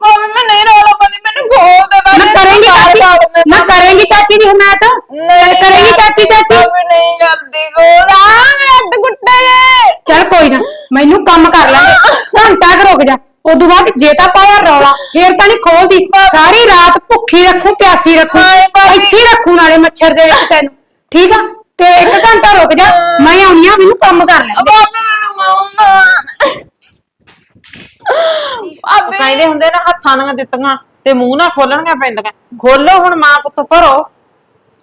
ਭਾਬੀ ਮੈਂ ਨਹੀਂ ਰੋਣਾ ਪਾਉਂਦੀ ਮੈਨੂੰ ਖੋਲ ਦੇ ਨਾ ਕਰੇਂਗੀ ਚਾਚੀ। ਨਾ ਕਰੇਂਗੀ ਚਾਚੀ ਦੀ ਹਮਾਇਤ। ਨਹੀਂ ਕਰੇਂਗੀ ਚਾਚੀ ਚਾਚੀ। ਭਾਬੀ ਨਹੀਂ ਕਰਦੀ ਖੋਲ ਆ ਮੇਰੇ ਹੱਥ ਗਏ ਚੱਲ ਕੋਈ ਨਾ ਮੈਨੂੰ ਕੰਮ ਕਰ ਲੈਂਦੇ ਘੰਟਾ ਕੁ ਰੁਕ ਜਾ। ਉਦੋਂ ਬਾਅਦ ਜੇ ਤਾਂ ਪਾਇਆ ਰੌਲਾ ਫੇਰ ਤਾਂ ਨਹੀਂ ਖੋਲਦੀ। ਸਾਰੀ ਰਾਤ ਭੁੱਖੀ ਰੱਖੂ ਪਿਆਸੀ ਰੱਖੂ। ਹਾਏ ਭਾਬੀ। ਇੱਥੇ ਹੀ ਰੱਖੂ ਨਾਲੇ ਮੱਛਰ ਦੇ ਵਿੱਚ ਤੈਨੂੰ। ਠੀਕ ਆ? ਤੇ ਇੱਕ ਘੰਟਾ ਰੁਕ ਜਾ। ਮੈਂ ਆਉਣੀ ਆ ਮੈਨੂੰ ਕੰਮ ਕਰ ਮੈਨੂੰ ਮਾਉਣਾ ਭਾਬੀ ਕਹਿੰਦੇ ਹੁੰਦੇ ਨਾ ਹੱਥਾਂ ਦੀਆਂ ਦਿੱਤੀਆਂ ਤੇ ਮੂੰਹ ਨਾ ਖੋਲਣੀਆਂ ਪੈਂਦੀਆਂ। ਖੋਲੋ ਹੁਣ ਮਾਂ ਪੁੱਤ ਭਰੋ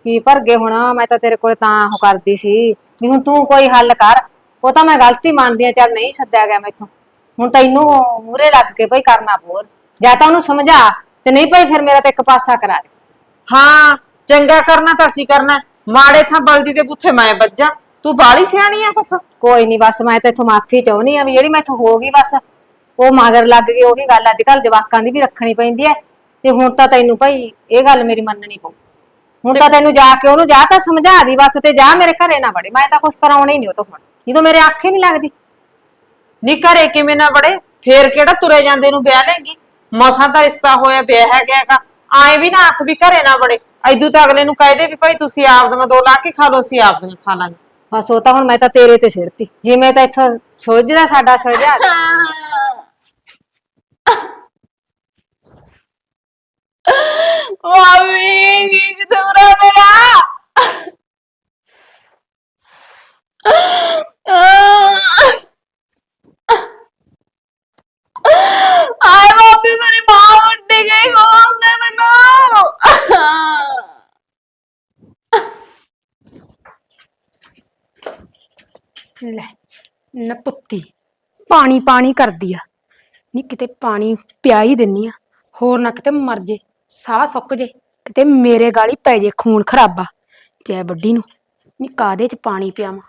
ਕੀ ਭਰ ਗਏ ਹੁਣ? ਮੈਂ ਤਾਂ ਤੇਰੇ ਕੋਲ ਤਾਂ ਉਹ ਕਰਦੀ ਸੀ। ਵੀ ਹੁਣ ਤੂੰ ਕੋਈ ਹੱਲ ਕਰ। ਉਹ ਤਾਂ ਮੈਂ ਗਲਤੀ ਮੰਨਦੀ ਆ ਚੱਲ ਨਹੀਂ ਸੱਦਿਆ ਗਿਆ ਮੈਥੋਂ। ਹੁਣ ਤੈਨੂੰ ਮੂਰੇ ਲੱਗ ਕੇ ਭਈ ਕਰਨਾ ਪੋਰ ਜਾਂ ਤਾਂ ਉਹਨੂੰ ਸਮਝਾ ਤੇ ਨਹੀਂ ਭਈ ਫਿਰ ਮੇਰਾ ਤਾਂ ਇੱਕ ਪਾਸਾ ਕਰਾ ਦੇ। ਹਾਂ ਚੰਗਾ ਕਰਨਾ ਤਾਂ ਅਸੀਂ ਕਰਨਾ। ਮਾੜੇ ਥਾਂ ਬਲਦੀ ਦੇ ਬੁੱਥੇ ਮੈਂ ਵੱਜਾਂ। ਤੂੰ ਬਾਲੀ ਸਿਆਣੀ ਆ ਕੁਛ। ਕੋਈ ਨਹੀਂ ਬਸ ਮੈਂ ਤਾਂ ਇਥੋਂ ਮਾਫੀ ਚਾਹੁੰਦੀ ਆ ਵੀ ਜਿਹੜੀ ਮੈਥੋਂ ਹੋ ਗਈ ਬਸ। ਉਹ ਮਗਰ ਲੱਗ ਗਈ ਉਹੀ ਗੱਲ ਅੱਜ ਕੱਲ ਜਵਾਕਾਂ ਦੀ ਵੀ ਰੱਖਣੀ ਪੈਂਦੀ ਐ ਤੇ ਹੁਣ ਤਾਂ ਤੈਨੂੰ ਭਾਈ ਇਹ ਗੱਲ ਮੇਰੀ ਮੰਨਣੀ ਪਊ। ਹੁਣ ਤਾਂ ਤੈਨੂੰ ਜਾ ਕੇ ਉਹਨੂੰ ਜਾ ਤਾਂ ਸਮਝਾ ਦੀ ਬਸ ਤੇ ਜਾ ਮੇਰੇ ਘਰੇ ਨਾ ਵੜੇ। ਮੈਂ ਤਾਂ ਕੁਝ ਕਰਾਉਣਾ ਹੀ ਨਹੀਂ ਉਹ ਤੋਂ ਹੁਣ। ਜਦੋਂ ਮੇਰੇ ਅੱਖ ਹੀ ਨਹੀਂ ਲੱਗਦੀ। ਨੀ ਘਰੇ ਕਿਵੇਂ ਨਾ ਬੜੇ ਫੇਰ ਕਿਹੜਾ ਤੁਰੇ ਜਾਂਦੇ ਨੂੰ ਵਿਆਹ ਲੈਂਗੀ? ਮਸਾਂ ਤਾਂ ਰਿਸ਼ਤਾ ਹੋਇਆ ਵਿਆਹ ਹੈ ਗਿਆਗਾ ਆਏ ਵੀ ਨਾ ਅੱਖ ਵੀ ਘਰੇ ਨਾ ਬੜੇ ਐਦੂ ਤਾਂ ਅਗਲੇ ਨੂੰ ਕਹਦੇ ਵੀ ਭਾਈ ਤੁਸੀਂ ਆਪਦੀਆਂ ਦੋ ਲਾ ਕੇ ਖਾ ਲਓ ਅਸੀਂ ਆਪਦੀਆਂ ਖਾ ਲਾਂਗੇ। ਬਸ ਉਹ ਤਾਂ ਹੁਣ ਮੈਂ ਤਾਂ ਤੇਰੇ ਤੇ ਸਿਰਤੀ ਜਿਵੇਂ ਤਾਂ ਇੱਥੋਂ ਸੁਲਝਦਾ ਸਾਡਾ ਸੁਲਝਾ ਦੇ। ਭਾਬੀ ਕੀ ਕਸੂਰ ਆ ਮੇਰਾ ਆਏ ਭਾਬੀ ਮੇਰੀ ਮਾਂ ਉੱਡੀ ਗਈ ਖੋਲ ਦੇ ਮੈਨੂੰ। ਲੈ ਨਪੁੱਤੀ ਪਾਣੀ ਪਾਣੀ ਕਰਦੀ ਆ। ਨੀ ਕਿਤੇ ਪਾਣੀ ਪਿਆ ਹੀ ਦਿੰਨੀ ਆ, ਹੋਰ ਨਾ ਕਿਤੇ ਮਰ ਜੇ। ਸਾਹ ਸੁੱਕ ਜੇ, ਕਿਤੇ ਮੇਰੇ ਗਾਲੀ ਪੈ ਜੇ, ਖੂਨ ਖਰਾਬਾ। ਜੈ ਵੱਡੀ ਨੂੰ, ਨੀ ਕਾਦੇ ਚ ਪਾਣੀ ਪਿਆਵਾਂ?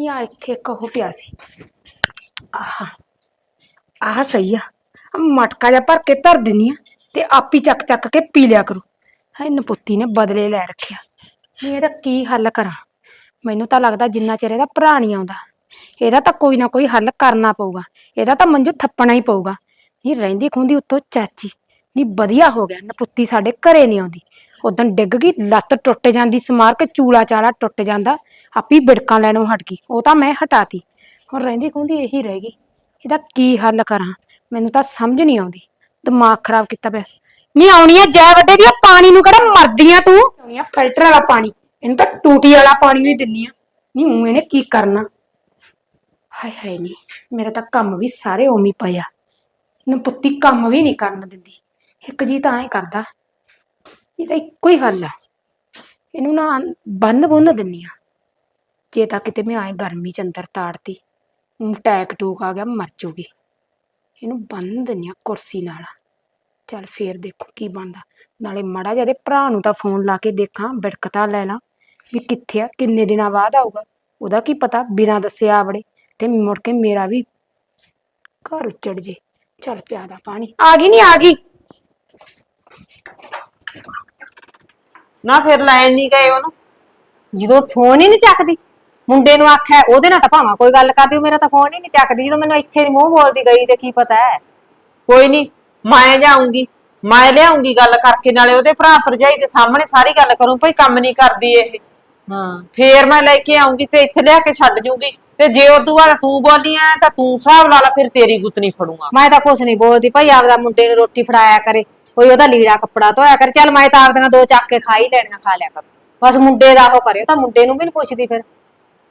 ਨੀ ਆ ਇੱਥੇ ਇੱਕ ਉਹ ਪਿਆ ਸੀ। ਆਹ ਆਹ ਸਹੀ ਆ। ਮਟਕਾ ਜਿਹਾ ਭਰ ਕੇ ਧਰ ਦਿੰਨੀ ਆ, ਤੇ ਆਪੀ ਚੱਕ ਚੱਕ ਕੇ ਪੀ ਲਿਆ ਕਰੂ। ਹੈ ਨਪੁੱਤੀ ਨੇ ਬਦਲੇ ਲੈ ਰੱਖਿਆ। ਨਹੀਂ ਇਹਦਾ ਕੀ ਹੱਲ ਕਰਾਂ? ਮੈਨੂੰ ਤਾਂ ਲੱਗਦਾ ਜਿੰਨਾ ਚਿਰ ਇਹਦਾ ਭਰਾ ਨਹੀਂ ਆਉਂਦਾ, ਇਹਦਾ ਤਾਂ ਕੋਈ ਨਾ ਕੋਈ ਹੱਲ ਕਰਨਾ ਪਊਗਾ। ਇਹਦਾ ਤਾਂ ਮੰਜੂ ਠੱਪਣਾ ਹੀ ਪਊਗਾ। ਨਹੀਂ ਰਹਿੰਦੀ ਖੁੰਦੀ ਉੱਤੋਂ ਚਾਚੀ। ਨਹੀਂ ਵਧੀਆ ਹੋ ਗਿਆ ਨਪੁੱਤੀ ਸਾਡੇ ਘਰੇ ਨਹੀਂ ਆਉਂਦੀ। ਉਦੋਂ ਡਿੱਗ ਗਈ, ਲੱਤ ਟੁੱਟ ਜਾਂਦੀ ਸਮਾਰ ਕੇ ਚੂਲਾ ਚਾਲਾ ਟੁੱਟ ਜਾਂਦਾ, ਆਪੀ ਬਿੜਕਾਂ ਲੈਣੋਂ ਹਟ ਗਈ, ਉਹ ਤਾਂ ਮੈਂ ਹਟਾਤੀ। ਹੁਣ ਰਹਿੰਦੀ ਖੁੰਦੀ ਇਹੀ ਰਹਿ ਗਈ, ਇਹਦਾ ਕੀ ਹੱਲ ਕਰਾਂ? ਮੈਨੂੰ ਤਾਂ ਸਮਝ ਨਹੀਂ ਆਉਂਦੀ, ਦਿਮਾਗ ਖਰਾਬ ਕੀਤਾ ਪਿਆ। ਨਹੀਂ ਆਉਣੀ ਆ ਜੈ ਵੱਡੇ ਦੀ ਪਾਣੀ ਨੂੰ ਕਿਹੜਾ ਮਰਦੀ ਆ ਤੂੰ? ਆਉਣੀ ਆ ਫਿਲਟਰ ਵਾਲਾ ਪਾਣੀ, ਇਹਨੂੰ ਤਾਂ ਟੂਟੀ ਵਾਲਾ ਪਾਣੀ ਵੀ ਦਿੰਨੀ ਆ। ਨਹੀਂ ਉਹ ਇਹਨੇ ਕੀ ਕਰਨਾ? ਹਾਏ ਹਾਏ ਨਹੀਂ ਮੇਰਾ ਤਾਂ ਕੰਮ ਵੀ ਸਾਰੇ ਓਮੀ ਹੀ ਪਏ ਆ ਨਪੁੱਤੀ ਕੰਮ ਵੀ ਨਹੀਂ ਕਰਨ ਦਿੰਦੀ। ਇੱਕ ਜੀ ਤਾਂ ਐ ਕਰਦਾ। ਇਹਦਾ ਇੱਕੋ ਹੀ ਹੱਲ ਆ ਇਹਨੂੰ ਨਾ ਬੰਨ ਬੁੰਨ ਦਿੰਨੀ ਆ। ਜੇ ਤਾਂ ਕਿਤੇ ਮੈਂ ਆਏ ਗਰਮੀ ਚ ਅੰਦਰ ਤਾੜਤੀ ਟੈਕ ਟੂਕ ਆ ਗਿਆ, ਮਰ ਜੂਗੀ। ਇਹਨੂੰ ਬੰਨ ਦਿੰਨੀ ਆ ਕੁਰਸੀ ਨਾਲ। ਚੱਲ ਫੇਰ ਦੇਖੋ ਕੀ ਬਣਦਾ। ਨਾਲੇ ਮੜਾ ਜਿਹਦੇ ਭਰਾ ਨੂੰ ਤਾਂ ਫੋਨ ਲਾ ਕੇ ਦੇਖਾਂ, ਬਿੜਕਤਾ ਲੈ ਲਾਂ ਵੀ ਕਿੱਥੇ ਆ, ਕਿੰਨੇ ਦਿਨਾਂ ਬਾਅਦ ਆਊਗਾ। ਉਹਦਾ ਕੀ ਪਤਾ, ਬਿਨਾਂ ਦੱਸਿਆ ਆਵੜੇ। ਤੇ ਮੁੜ ਕੇ ਮੇਰਾ ਵੀ ਘਰ ਉੱਚੜ ਜੇ। ਚੱਲ ਪਿਆ ਦਾ ਪਾਣੀ। ਆ ਗਈ ਨਹੀਂ ਆ ਗਈ। ਨਾ ਫਿਰ ਲੈਣ ਨਹੀਂ ਗਏ ਉਹਨੂੰ। ਜਦੋਂ ਫੋਨ ਹੀ ਨਹੀਂ ਚੱਕਦੀ ਮੁੰਡੇ ਨੂੰ ਆਖਿਆ ਉਹਦੇ ਨਾਲ ਤਾਂ ਭਾਵਾਂ ਕੋਈ ਗੱਲ ਕਰਦੀ ਉਹ ਮੇਰਾ ਤਾਂ ਫੋਨ ਹੀ ਨਹੀਂ ਚੱਕਦੀ ਜਦੋਂ ਮੈਨੂੰ ਇੱਥੇ ਦੀ ਮੂੰਹ ਬੋਲਦੀ ਗਈ ਤੇ ਕੀ ਪਤਾ ਹੈ। ਕੋਈ ਨਹੀਂ ਮੈਂ ਜਾਊਂਗੀ ਮੈਂ ਲਿਆਉਂਗੀ ਗੱਲ ਕਰਕੇ ਨਾਲੇ ਉਹਦੇ ਭਰਾ ਭਰਜਾਈ ਦੇ ਸਾਹਮਣੇ ਸਾਰੀ ਗੱਲ ਕਰੂੰ ਭਈ ਕੰਮ ਨਹੀਂ ਕਰਦੀ ਇਹ। ਹਾਂ। ਫੇਰ ਮੈਂ ਲੈ ਕੇ ਆਉਂਗੀ ਤੇ ਇੱਥੇ ਲਿਆ ਕੇ ਛੱਡ ਜੂਗੀ ਤੇ ਜੇ ਉਦੋਂ ਬਾਅਦ ਤੂੰ ਬੋਲੀ ਆ ਤਾਂ ਤੂੰ ਹਿਸਾਬ ਲਾ ਲਾ ਫਿਰ ਤੇਰੀ ਗੁੱਤਨੀ ਫੜੂੰਗਾ। ਮੈਂ ਤਾਂ ਕੁਛ ਨਹੀਂ ਬੋਲਦੀ ਭਾਈ ਆਪਦਾ ਮੁੰਡੇ ਨੂੰ ਰੋਟੀ ਫੜਾਇਆ ਕਰੇ। ਕੋਈ ਉਹਦਾ ਲੀੜਾ ਕੱਪੜਾ ਧੋਇਆ ਕਰੇ। ਚੱਲ ਮੈਂ ਤਾਂ ਆਪਦੀਆਂ ਦੋ ਚੱਕ ਕੇ ਖਾ ਹੀ ਲੈਣੀਆਂ ਖਾ ਲਿਆ ਕਰ। ਬਸ ਮੁੰਡੇ ਦਾ ਉਹ ਕਰੇ ਉਹ ਤਾਂ ਮੁੰਡੇ ਨੂੰ ਵੀ ਨਹੀਂ ਪੁੱਛਦੀ ਫਿਰ।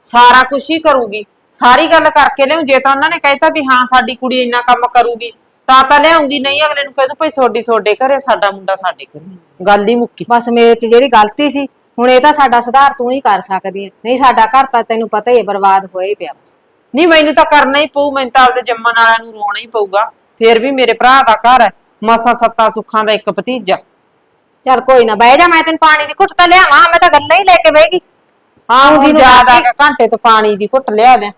ਸਾਰਾ ਕੁਝ ਹੀ ਕਰੂਗੀ। ਸਾਰੀ ਗੱਲ ਕਰਕੇ ਲਿਆਉਂ ਜੇ ਤਾਂ ਉਹਨਾਂ ਨੇ ਕਹਿਤਾ ਵੀ ਹਾਂ ਸਾਡੀ ਕੁੜੀ ਇੰਨਾ ਕੰਮ ਕਰੂਗੀ ਤਾਂ ਤਾਂ ਲਿਆਉਂਗੀ ਨਹੀਂ ਅਗਲੇ ਨੂੰ ਕਹਿ ਦੂੰ ਭਾਈ ਸੋਡੀ ਸੋਡੇ ਘਰੇ ਸਾਡਾ ਮੁੰਡਾ ਸਾਡੇ ਘਰੇ। ਗੱਲ ਹੀ ਮੁੱਕੀ। ਬਸ ਮੇਰੇ 'ਚ ਜਿਹੜੀ ਗਲਤੀ ਸੀ ਹੁਣ ਇਹ ਤਾਂ ਸਾਡਾ ਸੁਧਾਰ ਤੂੰ ਹੀ ਕਰ ਸਕਦੀ ਹੈ। ਨਹੀਂ ਸਾਡਾ ਘਰ ਤਾਂ ਤੈਨੂੰ ਪਤਾ ਹੀ ਹੈ ਬਰਬਾਦ ਹੋਇਆ ਹੀ ਪਿਆ ਬਸ। ਨਹੀਂ ਮੈਨੂੰ ਤਾਂ ਕਰਨਾ ਹੀ ਪਊ ਮੈਨੂੰ ਤਾਂ ਆਪਦੇ ਜੰਮਣ ਵਾਲਿਆਂ ਨੂੰ ਰੋਣਾ ਹੀ ਪਊਗਾ। ਫੇਰ ਵੀ ਮੇਰੇ ਭਰਾ ਦਾ ਘਰ ਹੈ। ਮਸਾ ਸੱਤਾ ਸੁੱਖਾਂ ਦਾ ਇੱਕ ਭਤੀਜਾ। ਚੱਲ ਕੋਈ ਨਾ ਬਹਿ ਜਾ ਮੈਂ ਤੈਨੂੰ ਪਾਣੀ ਦੀ ਘੁੱਟ ਤਾਂ ਲਿਆਵਾਂ ਮੈਂ ਤਾਂ ਗੱਲਾਂ ਹੀ ਲੈ ਕੇ ਬਹਿਗੀ ਹਾਂ ਆਉਂਦੀ ਹੁਣ ਨੂੰ ਜ਼ਿਆਦਾ ਘੰਟੇ ਤੋਂ ਪਾਣੀ ਦੀ ਘੁੱਟ ਲਿਆ ਦੇ।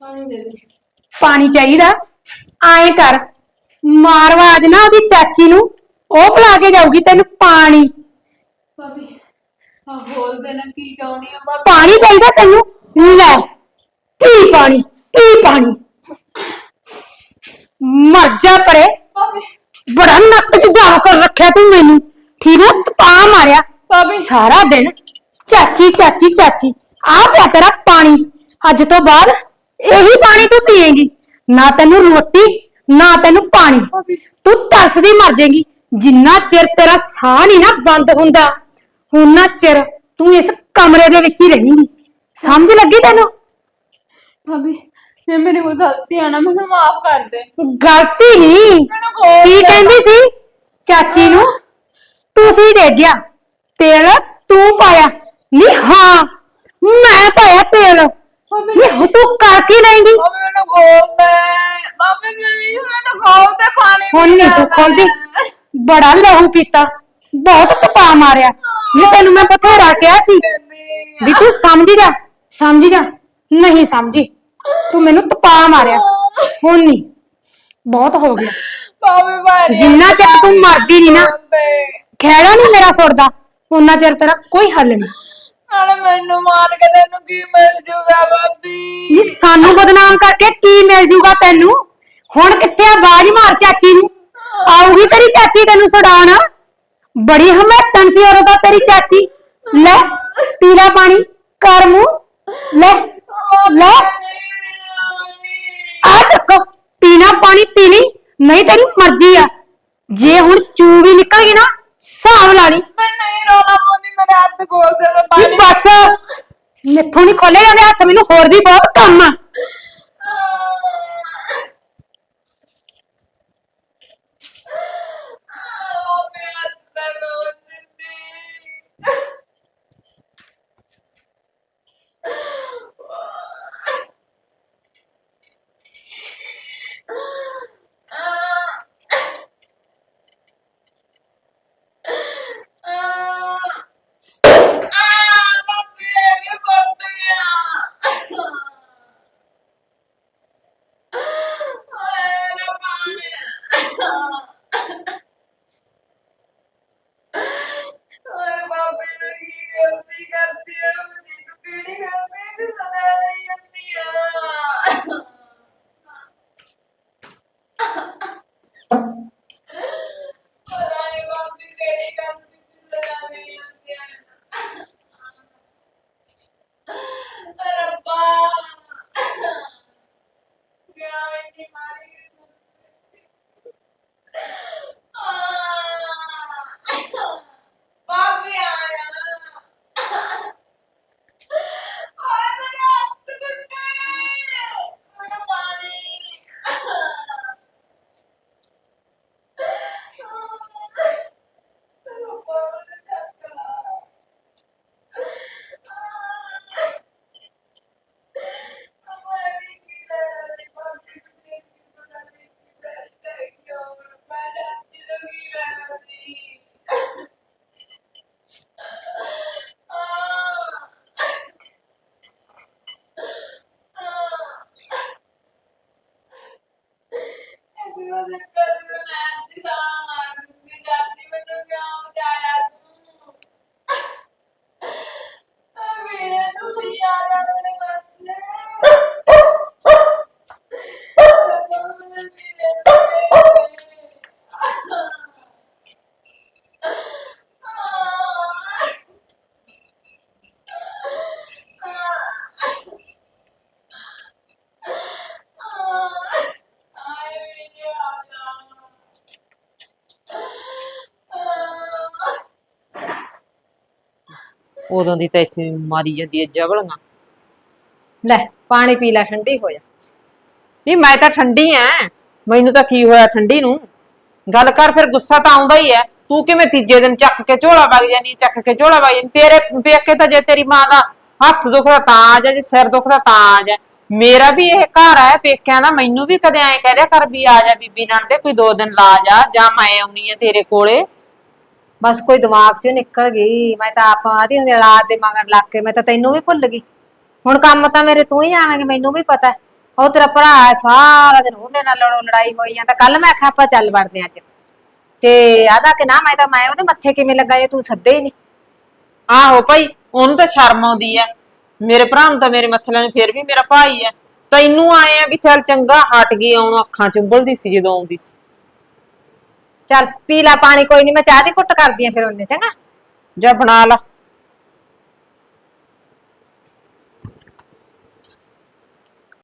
ਪਾਣੀ ਦੇ ਦੇ ਪਾਣੀ ਚਾਹੀਦਾ? ਐਂ ਕਰ ਮਾਰਵਾਜ ਨਾ ਉਹਦੀ ਚਾਚੀ ਨੂੰ ਉਹ ਪਿਲਾ ਕੇ ਜਾਊਗੀ ਤੈਨੂੰ ਪਾਣੀ। ਨਾ ਕੀ ਆ ਭਾਬੀ ਪਾਣੀ ਚਾਹੀਦਾ ਤੈਨੂੰ? ਲੈ ਪੀ ਪਾਣੀ? ਪੀ ਪਾਣੀ? ਮਰ ਜਾ ਪਰੇ। ਭਾਬੀ। ਬੜਾ ਨੱਕ ਚ ਜਾਮ ਕਰ ਰੱਖਿਆ ਤੂੰ ਮੈਨੂੰ। ਠੀਕ ਹੈ ਤਪਾ ਮਾਰਿਆ। ਭਾਬੀ। ਸਾਰਾ ਦਿਨ। ਚਾਚੀ ਚਾਚੀ ਚਾਚੀ। ਆ ਪਿਆ ਤੇਰਾ ਪਾਣੀ। ਅੱਜ ਤੋਂ ਬਾਅਦ ਇਹੀ ਪਾਣੀ ਤੂੰ ਪੀਏਂਗੀ। ਨਾ ਤੈਨੂੰ ਰੋਟੀ ਨਾ ਤੈਨੂੰ ਪਾਣੀ। ਤੂੰ ਤਰਸਦੀ ਮਰ ਜਾਏਗੀ। ਜਿੰਨਾ ਚਿਰ ਤੇਰਾ ਸਾਹ ਨਹੀਂ ਨਾ ਬੰਦ ਹੁੰਦਾ। ਉਹਨਾਂ ਚਿਰ ਤੂੰ ਇਸ ਕਮਰੇ ਦੇ ਵਿੱਚ ਹੀ ਰਹੇਂਗੀ ਸਮਝ ਲੱਗੀ ਤੈਨੂੰ? ਭਾਬੀ ਜੇ ਮੇਰੇ ਕੋਈ ਗਲਤੀ ਆ ਨਾ ਮੈਨੂੰ ਮਾਫ ਕਰ ਦੇ। ਗਲਤੀ ਨਹੀਂ ਮੈਨੂੰ ਕੀ ਕਹਿੰਦੀ ਸੀ? ਚਾਚੀ ਨੂੰ? ਤੁਸੀਂ ਦੇ ਗਿਆ। ਤੇਲ ਤੂੰ ਪਾਇਆ। ਨਹੀਂ ਹਾਂ ਮੈਂ ਪਾਇਆ ਤੇਲ। ਨਹੀਂ ਹੁਣ ਤੂੰ ਕਰ ਕੀ ਲੈਂਗੀ ਭਾਬੀ ਮੈਨੂੰ ਖੋਲ ਦੇ। ਭਾਬੀ ਪਲੀਜ਼ ਮੈਨੂੰ ਖੋਲ ਦੇ ਪਾਣੀ ਹੁਣ ਨਹੀਂ ਤੂੰ ਖੋਲਦੀ ਬੜਾ ਲਹੂ ਪੀਤਾ। ਬਹੁਤ ਤਪਾ ਮਾਰਿਆ। ਨਹੀਂ ਤੈਨੂੰ ਮੈਂ ਬਥੇਰਾ ਕਿਹਾ ਸੀ ਵੀ ਤੂੰ ਸਮਝ ਜਾ ਸਮਝ ਜਾ। ਨਹੀਂ ਸਮਝੀ। ਤੂੰ ਮੈਨੂੰ ਤਪਾ ਮਾਰਿਆ। ਹੁਣ ਨਹੀਂ। ਬਹੁਤ ਹੋ ਗਿਆ। ਜਿੰਨਾ ਚਿਰ ਤੂੰ ਮਰਦੀ ਨਹੀਂ ਨਾ ਖਹਿੜਾ ਨਹੀਂ ਮੇਰਾ ਸੁਰਦਾ ਉਹਨਾਂ ਚਿਰ ਤੇਰਾ ਕੋਈ ਹੱਲ ਨਹੀਂ ਨਾਲੇ ਮੈਨੂੰ ਮਾਰ ਕੇ ਤੈਨੂੰ ਕੀ ਮਿਲ ਜੂਗਾ ਭਾਬੀ ਨੀ ਸਾਨੂੰ ਬਦਨਾਮ ਕਰਕੇ ਕੀ ਮਿਲ ਜੂਗਾ ਤੈਨੂੰ? ਹੁਣ ਕਿੱਥੇ ਆ? ਬਾਜ ਮਾਰ ਚਾਚੀ ਨੂੰ। ਆਊਗੀ ਤੇਰੀ ਚਾਚੀ ਤੈਨੂੰ ਛਡਾਉਣ ਬੜੀ ਹਮਤਨ ਸੀ ਔਰ ਉਹਦਾ ਤੇਰੀ ਚਾਚੀ। ਲੈ ਪੀਲਾ ਪਾਣੀ ਕਰ ਮੂੰਹ। ਲੈ ਲੈ। ਆ ਚੱਕੋ ਪੀਣਾ ਪਾਣੀ ਪੀ ਲਈ ਨਹੀਂ ਤੇਰੀ ਮਰਜ਼ੀ ਆ। ਜੇ ਹੁਣ ਚੂ ਵੀ ਨਿਕਲ ਗਈ ਨਾ ਹਿਸਾਬ ਲਾ ਲਈ। ਮੈਂ ਨਹੀਂ ਰੋਣਾ ਪਾਉਂਦੀ ਮੇਰੇ ਹੱਥ ਖੋਲ ਦੇ ਪਾਣੀ। ਬਸ। ਮੈਥੋਂ ਨਹੀਂ ਖੋਲੇ ਜਾਂਦੇ ਹੱਥ ਮੈਨੂੰ ਹੋਰ ਵੀ ਬਹੁਤ ਕੰਮ ਆ। ਉਹਦੇ ਕਰ ਉਦੋਂ ਦੀ ਤਾਂ ਇੱਥੇ ਮਾਰੀ ਜਾਂਦੀ ਹੈ ਜਵਲੀਆਂ। ਲੈ ਪਾਣੀ ਪੀ ਲੈ ਠੰਡੀ ਹੋ ਜਾ। ਨਹੀਂ ਮੈਂ ਤਾਂ ਠੰਡੀ ਐ। ਮੈਨੂੰ ਤਾਂ ਕੀ ਹੋਇਆ ਠੰਡੀ ਨੂੰ? ਗੱਲ ਕਰ ਫਿਰ ਗੁੱਸਾ ਤਾਂ ਆਉਂਦਾ ਹੀ ਐ। ਤੂੰ ਕਿਵੇਂ ਤੀਜੇ ਦਿਨ ਚੱਕ ਕੇ ਝੋਲਾ ਵਗ ਜਾਨੀ ਚੱਕ ਕੇ ਝੋਲਾ ਵਗ ਜਾਨੀ ਤੇਰੇ ਪੇਕੇ ਤਾਂ ਜੇ ਤੇਰੀ ਮਾਂ ਦਾ ਹੱਥ ਦੁਖਦਾ ਤਾਂ ਆ ਜਾ ਜੇ ਸਿਰ ਦੁਖਦਾ ਤਾਂ ਆ ਜਾ। ਮੇਰਾ ਵੀ ਇਹ ਘਰ ਹੈ ਪੇਕਿਆਂ ਦਾ। ਮੈਨੂੰ ਵੀ ਕਦੇ ਐਂ ਕਹਿ ਦਿਆ ਕਰ ਵੀ ਆ ਜਾ ਬੀਬੀ ਨਾਲ ਦੇ ਕੋਈ ਦੋ ਦਿਨ ਲਾ ਜਾ ਜਾਂ ਮੈਂ ਆਉਣੀ ਆ ਤੇਰੇ ਕੋਲੇ। ਬਸ ਕੋਈ ਦਿਮਾਗ ਚੋਂ ਨਿਕਲ ਗਈ। ਮੈਂ ਤਾਂ ਆਪ ਆਦੀ ਹੁੰਦੀ ਔਲਾਦ ਦੇ ਮਗਰ ਲੱਗ ਕੇ ਮੈਂ ਤਾਂ ਤੈਨੂੰ ਵੀ ਭੁੱਲ ਗਈ। ਹੁਣ ਕੰਮ ਤਾਂ ਮੇਰੇ ਤੂੰ ਹੀ ਆਵੇਂਗੇ ਮੈਨੂੰ ਵੀ ਪਤਾ। ਹੈ। ਉਹ ਤੇਰਾ ਭਰਾ ਹੈ, ਸਾਰਾ ਦਿਨ ਉਹਦੇ ਨਾਲ ਲੜੋ ਲੜਾਈ ਹੋਈ ਜਾਂਦਾ। ਕੱਲ ਮੈਂ ਆਖਿਆ ਆਪਾਂ ਚੱਲ ਵੜਦੇ ਹਾਂ ਅੱਜ। ਤੇ ਆਦਾ ਕਿ ਨਾ ਮੈਂ ਤਾਂ ਮੈਂ ਉਹਦੇ ਮੱਥੇ ਕਿਵੇਂ ਲੱਗਾ ਜੇ ਤੂੰ ਸੱਦੇ ਹੀ ਨਹੀਂ। ਆਹੋ ਭਾਈ ਉਹਨੂੰ ਤਾਂ ਸ਼ਰਮ ਆਉਂਦੀ ਐ ਮੇਰੇ ਭਰਾ ਨੂੰ ਤਾਂ ਮੇਰੇ ਮੱਥੇ ਨੂੰ ਫੇਰ ਵੀ ਮੇਰਾ ਭਾਈ ਐ ਤੈਨੂੰ ਆਏ ਆ ਵੀ ਚੱਲ ਚੰਗਾ ਹਟ ਗਈ ਆਉਣ ਅੱਖਾਂ ਚੁੰਬਲਦੀ ਸੀ ਜਦੋਂ ਆਉਂਦੀ ਸੀ। ਚੱਲ ਪੀ ਲੈ ਪਾਣੀ, ਕੋਈ ਨਹੀਂ ਮੈਂ ਚਾਹ ਦੀ ਘੁੱਟ ਕਰਦੀ ਆ ਫਿਰ ਉਹਨੇ, ਚੰਗਾ? ਜਾਂ ਬਣਾ ਲਾ।